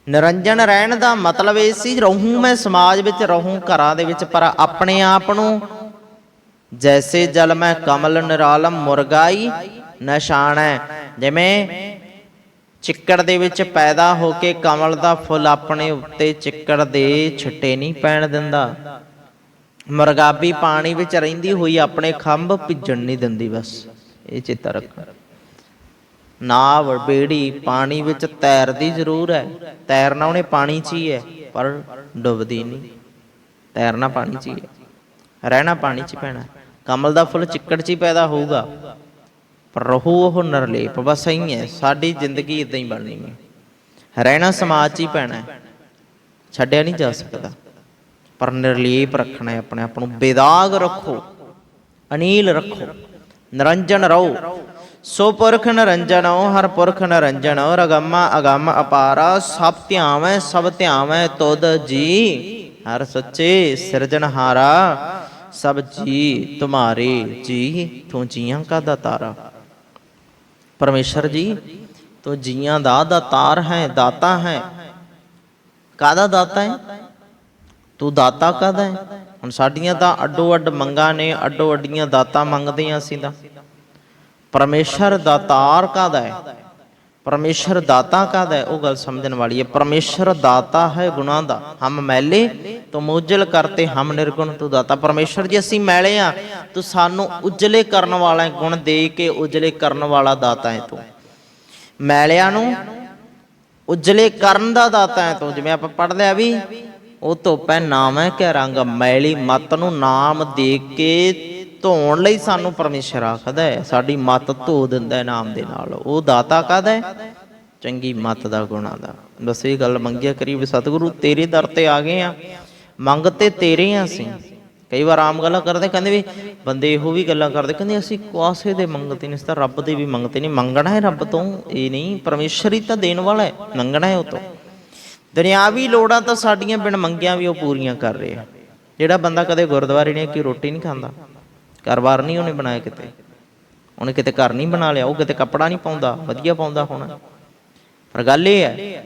ਨਿਰੰਜਨ ਰਹਿਣ ਦਾ ਮਤਲਬ ਇਹ ਸੀ, ਰਹੂੰ ਮੈਂ ਸਮਾਜ ਵਿੱਚ, ਰਹੂੰ ਘਰਾਂ ਦੇ ਵਿੱਚ, ਪਰ ਆਪਣੇ ਆਪ ਨੂੰ ਜੈਸੇ ਜਲ ਮੈਂ ਕਮਲ ਨਿਰਾਲਮ ਮੁਰਗਾਈ ਨਿਸ਼ਾਨੈ ਜਿਵੇਂ ਚਿੱਕੜ ਦੇ ਵਿੱਚ ਪੈਦਾ ਹੋ ਕੇ ਕਮਲ ਦਾ ਫੁੱਲ ਆਪਣੇ ਉੱਤੇ ਚਿੱਕੜ ਦੇ ਛਿੱਟੇ ਨਹੀਂ ਪੈਣ ਦਿੰਦਾ ਮੁਰਗਾਬੀ ਪਾਣੀ ਵਿੱਚ ਰਹਿੰਦੀ ਹੋਈ ਆਪਣੇ ਖੰਭ ਭਿੱਜਣ ਨਹੀਂ ਦਿੰਦੀ ਬਸ ਇਹ ਚੇਤਾ ਰੱਖੋ ਨਾਵ ਬੇੜੀ ਪਾਣੀ ਵਿੱਚ ਤੈਰਦੀ ਜ਼ਰੂਰ ਹੈ ਤੈਰਨਾ ਉਹਨੇ ਪਾਣੀ 'ਚ ਹੀ ਹੈ ਪਰ ਡੁੱਬਦੀ ਨਹੀਂ ਤੈਰਨਾ ਪਾਣੀ 'ਚ ਹੀ ਹੈ ਰਹਿਣਾ ਪਾਣੀ 'ਚ ਪੈਣਾ ਕਮਲ ਦਾ ਫੁੱਲ ਚਿੱਕੜ 'ਚ ਹੀ ਪੈਦਾ ਹੋਊਗਾ। ਪਰ ਰਹੂ ਉਹ ਨਰਲੇਪ ਬਸ ਐਂ ਹੈ, ਸਾਡੀ ਜ਼ਿੰਦਗੀ ਇਦਾਂ ਹੀ ਬਣਨੀ ਹੈ। ਰਹਿਣਾ ਸਮਾਜ 'ਚ ਹੀ ਪੈਣਾ ਹੈ। ਛੱਡਿਆ ਨਹੀਂ ਜਾ ਸਕਦਾ। ਪਰ ਨਿਰਲੇਪ ਰੱਖਣਾ ਹੈ ਆਪਣੇ ਆਪ ਨੂੰ। ਬੇਦਾਗ ਰੱਖੋ, ਅਨੀਲ ਰੱਖੋ, ਨਿਰੰਜਨ ਰਹੋ। ਸੋ ਪੁਰਖ ਨਿਰੰਜਨੋ, ਹਰ ਪੁਰਖ ਨਿਰੰਜਨੋ, ਰਗਮਾ ਅਗਮ ਅਪਾਰਾ, ਸਭ ਧਿਆਵੈ ਸਭ ਧਿਆਵੈ ਤੁਧ ਜੀ। ਹਰ ਸੱਚੇ ਸਿਰਜਣਹਾਰਾ ਸਭ ਜੀ ਤੁਮਾਰੇ ਜੀ ਤੂੰ ਜੀਆਂ ਕਾ ਦਾਤਾਰਾ ਪਰਮੇਸ਼ਰ ਜੀ, ਤੂੰ ਜੀਆਂ ਦਾ ਦਾਤਾਰ ਹੈ, ਦਾਤਾ ਹੈ। ਕਾਦਾ ਦਾਤਾ ਹੈ? ਤੂੰ ਦਾਤਾ ਕਾਦਾ ਹੈ? ਹੁਣ ਸਾਡੀਆਂ ਤਾਂ ਅੱਡੋ ਅੱਡ ਮੰਗਾਂ ਨੇ ਅੱਡੋ ਅੱਡੀਆਂ ਦਾਤਾ ਮੰਗਦੇ ਆ ਅਸੀਂ ਤਾਂ। ਪਰਮੇਸ਼ਰ ਦਾਤਾਰ ਕਾਦਾ ਹੈ? ਪਰਮੇਸ਼ਰ ਦਾਤਾ ਕਾਦਾ ਹੈ? ਉਹ ਗੱਲ ਸਮਝਣ ਵਾਲੀ ਹੈ। ਪਰਮੇਸ਼ਰ ਦਾਤਾ ਹੈ ਗੁਨਾਹ ਦਾ। ਹਮ ਮੈਲੇ ਤੋ ਮੁਜਲ ਕਰਤੇ ਹਮ ਨਿਰਗੁਣ ਤੂੰ ਦਾਤਾ। ਪਰਮੇਸ਼ਰ ਜੀ ਅਸੀਂ ਮੈਲੇ ਆ। ਤੂੰ ਸਾਨੂੰ ਉਜਲੇ ਕਰਨ ਵਾਲਾ ਹੈ, ਗੁਣ ਦੇ ਕੇ ਉਜਲੇ ਕਰਨ ਵਾਲਾ ਦਾਤਾ ਹੈ ਤੂੰ। ਮੈਲਿਆਂ ਨੂੰ ਉਜਲੇ ਕਰਨ ਦਾ ਦਾਤਾ ਹੈ ਤੂੰ। ਜਿਵੇਂ ਆਪਾਂ ਪੜ੍ਹ ਲਿਆ ਵੀ ਉਹ ਧੁੱਪ ਹੈ ਨਾਮ ਹੈ ਕਿ ਰੰਗ। ਮੈਲੀ ਮਤ ਨੂੰ ਨਾਮ ਦੇ ਕੇ ਧੋਣ ਲਈ ਸਾਨੂੰ ਪਰਮੇਸ਼ਰ ਆਖਦਾ ਹੈ, ਸਾਡੀ ਮਤ ਧੋ ਦਿੰਦਾ ਹੈ ਨਾਮ ਦੇ ਨਾਲ। ਉਹ ਦਾਤਾ ਕਾਹਦਾ ਹੈ? ਚੰਗੀ ਮਤ ਦਾ ਗੁਣਾ ਦਾ। ਬਸ ਇਹ ਗੱਲ ਮੰਗਿਆ ਕਰੀ ਵੀ ਸਤਿਗੁਰੂ, ਤੇਰੇ ਦਰ ਤੇ ਆ ਗਏ ਆ। ਮੰਗ ਤੇ ਤੇਰੇ ਆ ਅਸੀਂ। ਕਈ ਵਾਰ ਆਮ ਗੱਲਾਂ ਕਰਦੇ, ਕਹਿੰਦੇ ਵੀ ਬੰਦੇ ਇਹੋ ਵੀ ਗੱਲਾਂ ਕਰਦੇ, ਕਹਿੰਦੇ ਅਸੀਂ ਕੁਆਸੇ ਦੇ ਮੰਗਤੇ ਨਹੀਂ, ਅਸੀਂ ਤਾਂ ਰੱਬ ਦੇ ਵੀ ਮੰਗਤੇ ਨਹੀਂ। ਮੰਗਣਾ ਹੈ ਰੱਬ ਤੋਂ, ਇਹ ਨਹੀਂ, ਪਰਮੇਸ਼ਰ ਹੀ ਤਾਂ ਦੇਣ ਵਾਲਾ ਹੈ, ਮੰਗਣਾ ਹੈ ਉਹ ਤੋਂ। ਦੁਨਿਆਵੀ ਲੋੜਾਂ ਤਾਂ ਸਾਡੀਆਂ ਬਿਨ ਮੰਗਿਆਂ ਵੀ ਉਹ ਪੂਰੀਆਂ ਕਰ ਰਿਹਾ। ਜਿਹੜਾ ਬੰਦਾ ਕਦੇ ਗੁਰਦੁਆਰੇ ਨਹੀਂ ਕਿ ਰੋਟੀ ਨਹੀਂ ਖਾਂਦਾ। ਘਰ-ਬਾਰ ਨਹੀਂ ਉਹਨੇ ਬਣਾਇਆ ਕਿਤੇ। ਉਹਨੇ ਕਿਤੇ ਘਰ ਨਹੀਂ ਬਣਾ ਲਿਆ, ਉਹ ਕਿਤੇ ਕੱਪੜਾ ਨਹੀਂ ਪਾਉਂਦਾ, ਵਧੀਆ ਪਾਉਂਦਾ ਹੋਣਾ। ਪਰ ਗੱਲ ਇਹ ਹੈ,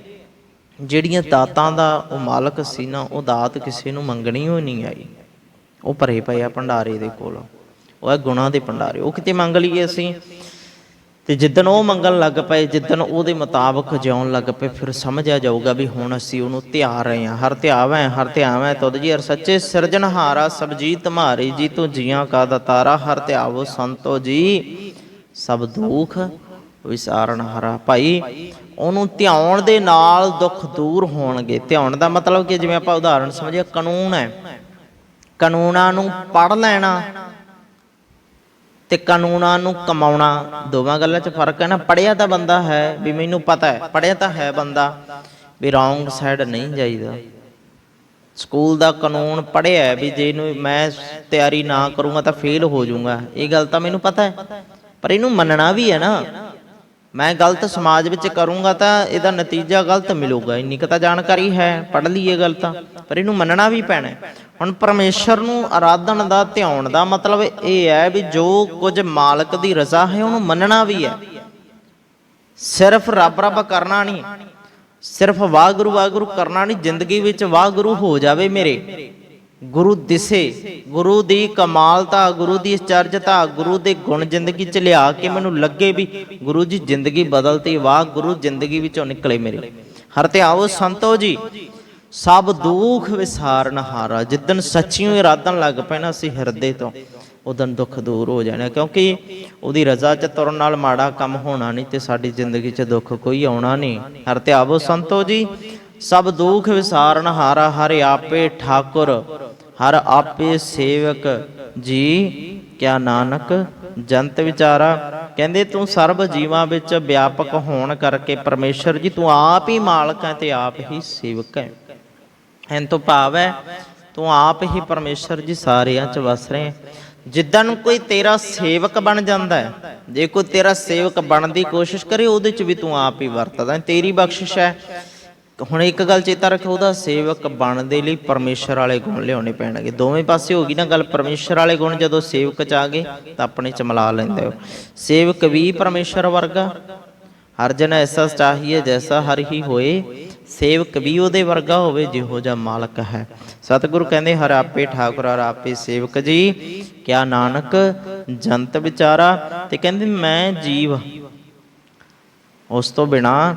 ਜਿਹੜੀਆਂ ਦਾਤਾਂ ਦਾ ਉਹ ਮਾਲਕ ਸੀ ਨਾ, ਉਹ ਦਾਤ ਕਿਸੇ ਨੂੰ ਮੰਗਣੀ ਹੋਈ ਨਹੀਂ ਆਈ। ਉਹ ਭਰੇ ਪਏ ਆ ਭੰਡਾਰੇ ਦੇ ਕੋਲ। ਉਹ ਹੈ ਗੁਣਾਂ ਦੇ ਭੰਡਾਰੇ। ਉਹ ਕਿਤੇ ਮੰਗ ਲਈਏ ਅਸੀਂ ਤੇ ਜਿੱਦਣ ਉਹ ਮੰਗਣ ਲੱਗ ਪਏ, ਜਿੱਦਣ ਉਹਦੇ ਮੁਤਾਬਕ ਜਿਉਣ ਲੱਗ ਪਏ, ਫਿਰ ਸਮਝਿਆ ਜਾਊਗਾ ਵੀ ਹੁਣ ਅਸੀਂ ਉਹਨੂੰ ਧਿਆ ਰਹੇ ਹਾਂ। ਹਰ ਧਿਆਵੈ ਹਰ ਧਿਆਵੈ ਤੁਧ ਜੀ ਹਰ ਸੱਚੇ ਸਿਰਜਣਹਾਰਾ ਸਭ ਜੀ ਜੀ ਤੂੰ ਜੀਆਂ ਕਾ ਦਤਾਰਾ, ਹਰ ਧਿਆਵੋ ਸੰਤੋ ਜੀ, ਸਭ ਦੁੱਖ ਵਿਸਾਰਨ ਹਰਾ। ਭਾਈ, ਉਹਨੂੰ ਧਿਆਉਣ ਦੇ ਨਾਲ ਦੁੱਖ ਦੂਰ ਹੋਣਗੇ। ਧਿਆਉਣ ਦਾ ਮਤਲਬ ਕਿ ਜਿਵੇਂ ਆਪਾਂ ਉਦਾਹਰਣ ਸਮਝਿਆ ਕਾਨੂੰਨ ਹੈ। ਕਾਨੂੰਨਾਂ ਨੂੰ ਪੜ ਲੈਣਾ ਤੇ ਕਾਨੂੰਨਾਂ ਨੂੰ ਕਮਾਉਣਾ। ਦੋਵਾਂ ਗੱਲਾਂ 'ਚ ਫ਼ਰਕ ਹੈ ਨਾ। ਪੜਿਆ ਤਾਂ ਬੰਦਾ ਹੈ ਵੀ ਮੈਨੂੰ ਪਤਾ ਹੈ। ਪੜਿਆ ਤਾਂ ਹੈ ਬੰਦਾ ਵੀ ਰੌਂਗ ਸਾਈਡ ਨਹੀਂ ਜਾਈਦਾ। ਸਕੂਲ ਦਾ ਕਾਨੂੰਨ ਪੜਿਆ ਵੀ ਜੇ ਇਹਨੂੰ ਮੈਂ ਤਿਆਰੀ ਨਾ ਕਰੂੰਗਾ ਤਾਂ ਫੇਲ ਹੋ ਜਾਊਂਗਾ। ਇਹ ਗੱਲ ਤਾਂ ਮੈਨੂੰ ਪਤਾ ਹੈ। ਪਰ ਇਹਨੂੰ ਮੰਨਣਾ ਵੀ ਹੈ ਨਾ। ਮੈਂ ਗਲਤ ਸਮਾਜ ਵਿੱਚ ਕਰੂੰਗਾ ਤਾਂ ਇਹਦਾ ਨਤੀਜਾ ਗਲਤ ਮਿਲੂਗਾ। ਇੰਨੀ ਕੁ ਤਾਂ ਜਾਣਕਾਰੀ ਹੈ ਪੜ ਲਈਏ ਗੱਲ ਤਾਂ, ਪਰ ਇਹਨੂੰ ਮੰਨਣਾ ਵੀ ਪੈਣਾ ਹੁਣ ਪਰਮੇਸ਼ਰ ਨੂੰ ਆਰਾਧਨ ਦਾ, ਧਿਆਉਣ ਦਾ ਮਤਲਬ ਇਹ ਹੈ ਵੀ ਜੋ ਕੁਝ ਮਾਲਕ ਦੀ ਰਜ਼ਾ ਹੈ, ਉਹਨੂੰ ਮੰਨਣਾ ਵੀ ਹੈ। ਸਿਰਫ ਰੱਬ ਰੱਬ ਕਰਨਾ ਨਹੀਂ, ਸਿਰਫ ਵਾਹਿਗੁਰੂ ਵਾਹਿਗੁਰੂ ਕਰਨਾ ਨਹੀਂ, ਜ਼ਿੰਦਗੀ ਵਿੱਚ ਵਾਹਿਗੁਰੂ ਹੋ ਜਾਵੇ ਮੇਰੇ। ਗੁਰੂ ਦਿਸੇ, ਗੁਰੂ ਦੀ ਕਮਾਲਤਾ ਗੁਰੂ ਦੀ ਚਰਜਤਾ ਗੁਰੂ ਦੇ ਗੁਣ ਜ਼ਿੰਦਗੀ ਚ ਲਿਆ ਕੇ ਮੈਨੂੰ ਲੱਗੇ ਵੀ ਗੁਰੂ ਜੀ ਜ਼ਿੰਦਗੀ ਬਦਲਤੀ, ਵਾਹ ਗੁਰੂ ਜ਼ਿੰਦਗੀ ਵਿੱਚੋਂ ਨਿਕਲੇ ਮੇਰੇ। ਹਰ ਧਿਆਵੋ ਸੰਤੋ ਜੀ, ਸਭ ਦੁੱਖ ਵਿਸਾਰਨ ਹਾਰਾ ਜਿੱਦਨ ਸੱਚੀਓ ਇਰਾਦਨ ਲੱਗ ਪਏ ਨਾ ਅਸੀਂ ਹਿਰਦੇ ਤੋਂ ਉਦੋਂ ਦੁੱਖ ਦੂਰ ਹੋ ਜਾਣਾ, ਕਿਉਂਕਿ ਉਹਦੀ ਰਜ਼ਾ ਚ ਤੁਰਨ ਨਾਲ ਮਾੜਾ ਕੰਮ ਹੋਣਾ ਨਹੀਂ ਤੇ ਸਾਡੀ ਜ਼ਿੰਦਗੀ 'ਚ ਦੁੱਖ ਕੋਈ ਆਉਣਾ ਨਹੀਂ। ਹਰ ਧਿਆਵੋ ਸੰਤੋ ਜੀ ਸਭ ਦੁਖ ਵਿਸਾਰਨ ਹਾਰਾ ਹਰ ਆਪੇ ਠਾਕੁਰ, ਹਰ ਆਪੇ ਸੇਵਕ ਜੀ, ਕਿਆ ਨਾਨਕ, ਜੰਤ ਵਿਚਾਰਾ। ਕਹਿੰਦੇ ਤੂੰ ਸਰਬ ਜੀਵਾਂ ਵਿੱਚ ਵਿਆਪਕ ਹੋਣ ਕਰਕੇ ਪਰਮੇਸ਼ਰ ਜੀ, ਤੂੰ ਆਪ ਹੀ ਮਾਲਕ ਹੈ ਤੇ ਆਪ ਹੀ ਸੇਵਕ ਹੈ। ਐਨ ਤੋਂ ਭਾਵ ਹੈ, ਤੂੰ ਆਪ ਹੀ ਪਰਮੇਸ਼ਰ ਜੀ ਸਾਰਿਆਂ 'ਚ ਵਸ ਰਹੇ ਹੈ। ਜਿੱਦਣ ਕੋਈ ਤੇਰਾ ਸੇਵਕ ਬਣ ਜਾਂਦਾ ਹੈ, ਜੇ ਕੋਈ ਤੇਰਾ ਸੇਵਕ ਬਣਨ ਦੀ ਕੋਸ਼ਿਸ਼ ਕਰੇ, ਉਹਦੇ 'ਚ ਵੀ ਤੂੰ ਆਪ ਹੀ ਵਰਤਦਾ ਤੇਰੀ ਬਖਸ਼ਿਸ਼ ਹੈ ਹੁਣ ਇੱਕ ਗੱਲ ਚੇਤਾ ਰੱਖੋ ਉਹਦਾ ਸੇਵਕ ਬਣਨ ਦੇ ਲਈ ਪਰਮੇਸ਼ਰ ਵਾਲੇ ਗੁਣ ਲਿਆਉਣੇ ਪੈਣਗੇ। ਦੋਵੇਂ ਪਾਸੇ ਹੋ ਗਈ ਨਾ ਗੱਲ, ਪਰਮੇਸ਼ਰ ਵਾਲੇ ਗੁਣ ਜਦੋਂ ਸੇਵਕ 'ਚ ਆ ਗਏ, ਤਾਂ ਆਪਣੇ 'ਚ ਮਿਲਾ ਲੈਂਦੇ ਹੋ। ਸੇਵਕ ਵੀ ਪਰਮੇਸ਼ਰ ਵਰਗਾ, ਹਰ ਜਨ ਐਸਾ ਚਾਹੀਏ ਜੈਸਾ ਹਰ ਹੀ ਹੋਏ। ਸੇਵਕ ਵੀ ਉਹਦੇ ਵਰਗਾ ਹੋਵੇ, ਜਿਹੋ ਜਿਹਾ ਮਾਲਕ ਹੈ। ਸਤਿਗੁਰੂ ਕਹਿੰਦੇ, ਹਰ ਆਪੇ ਠਾਕੁਰ, ਹਰ ਆਪੇ ਸੇਵਕ ਜੀ। ਕਿਆ ਨਾਨਕ, ਜੰਤ ਵਿਚਾਰਾ। ਤੇ ਕਹਿੰਦੇ, ਮੈਂ ਜੀਵ, ਉਸ ਤੋਂ ਬਿਨਾ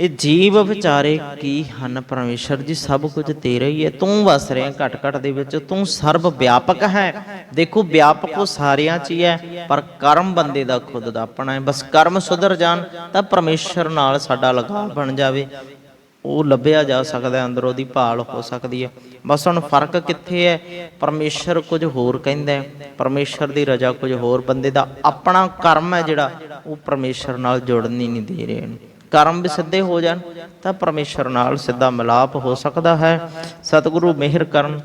ਇਹ ਜੀਵ ਵਿਚਾਰੇ ਕੀ ਹਨ ਪਰਮੇਸ਼ਰ ਜੀ? ਸਭ ਕੁਝ ਤੇਰਾ ਹੀ ਹੈ। ਤੂੰ ਵਸ ਰਿਹਾ ਘਟ ਘਟ ਦੇ ਵਿੱਚ। ਤੂੰ ਸਰਬ ਵਿਆਪਕ ਹੈ। ਦੇਖੋ, ਵਿਆਪਕ ਉਹ ਸਾਰਿਆਂ 'ਚ ਹੀ ਹੈ, ਪਰ ਕਰਮ ਬੰਦੇ ਦਾ ਖੁਦ ਦਾ ਆਪਣਾ ਹੈ। ਬਸ ਕਰਮ ਸੁਧਰ ਜਾਣ, ਤਾਂ ਪਰਮੇਸ਼ਰ ਨਾਲ ਸਾਡਾ ਲਗਾਵ ਬਣ ਜਾਵੇ। ਉਹ ਲੱਭਿਆ ਜਾ ਸਕਦਾ ਅੰਦਰੋਂ ਦੀ ਭਾਲ ਹੋ ਸਕਦੀ ਹੈ। ਬਸ ਹੁਣ ਫ਼ਰਕ ਕਿੱਥੇ ਹੈ? ਪਰਮੇਸ਼ਰ ਕੁਝ ਹੋਰ ਕਹਿੰਦਾ ਹੈ। ਪਰਮੇਸ਼ਰ ਦੀ ਰਜ਼ਾ ਕੁਝ ਹੋਰ। ਬੰਦੇ ਦਾ ਆਪਣਾ ਕਰਮ ਹੈ ਜਿਹੜਾ, ਉਹ ਪਰਮੇਸ਼ਰ ਨਾਲ ਜੁੜਨ ਹੀ ਨਹੀਂ ਦੇ ਰਿਹਾ ਕਰਮ ਵੀ ਸਿੱਧੇ ਹੋ ਜਾਣ, ਤਾਂ ਪਰਮੇਸ਼ਰ ਨਾਲ ਸਿੱਧਾ ਮਿਲਾਪ ਹੋ ਸਕਦਾ ਹੈ। ਸਤਿਗੁਰੂ ਮਿਹਰ ਕਰਨ,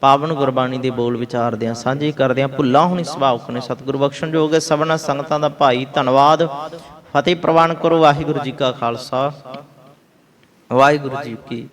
ਪਾਵਨ ਗੁਰਬਾਣੀ ਦੇ ਬੋਲ ਵਿਚਾਰਦਿਆਂ ਸਾਂਝੇ ਕਰਦਿਆਂ ਭੁੱਲਾਂ ਹੁਣੀ ਸੁਭਾਵਕ ਨੇ। ਸਤਿਗੁਰੂ ਬਖਸ਼ਣ ਹੈ। ਸਭਨਾ ਸੰਗਤਾਂ ਦਾ ਭਾਈ ਧੰਨਵਾਦ। ਫਤਿਹ ਪ੍ਰਵਾਨ ਕਰੋ। ਵਾਹਿਗੁਰੂ ਜੀ ਕਾ ਖਾਲਸਾ। ਵਾਹਿਗੁਰੂ ਜੀ ਕੀ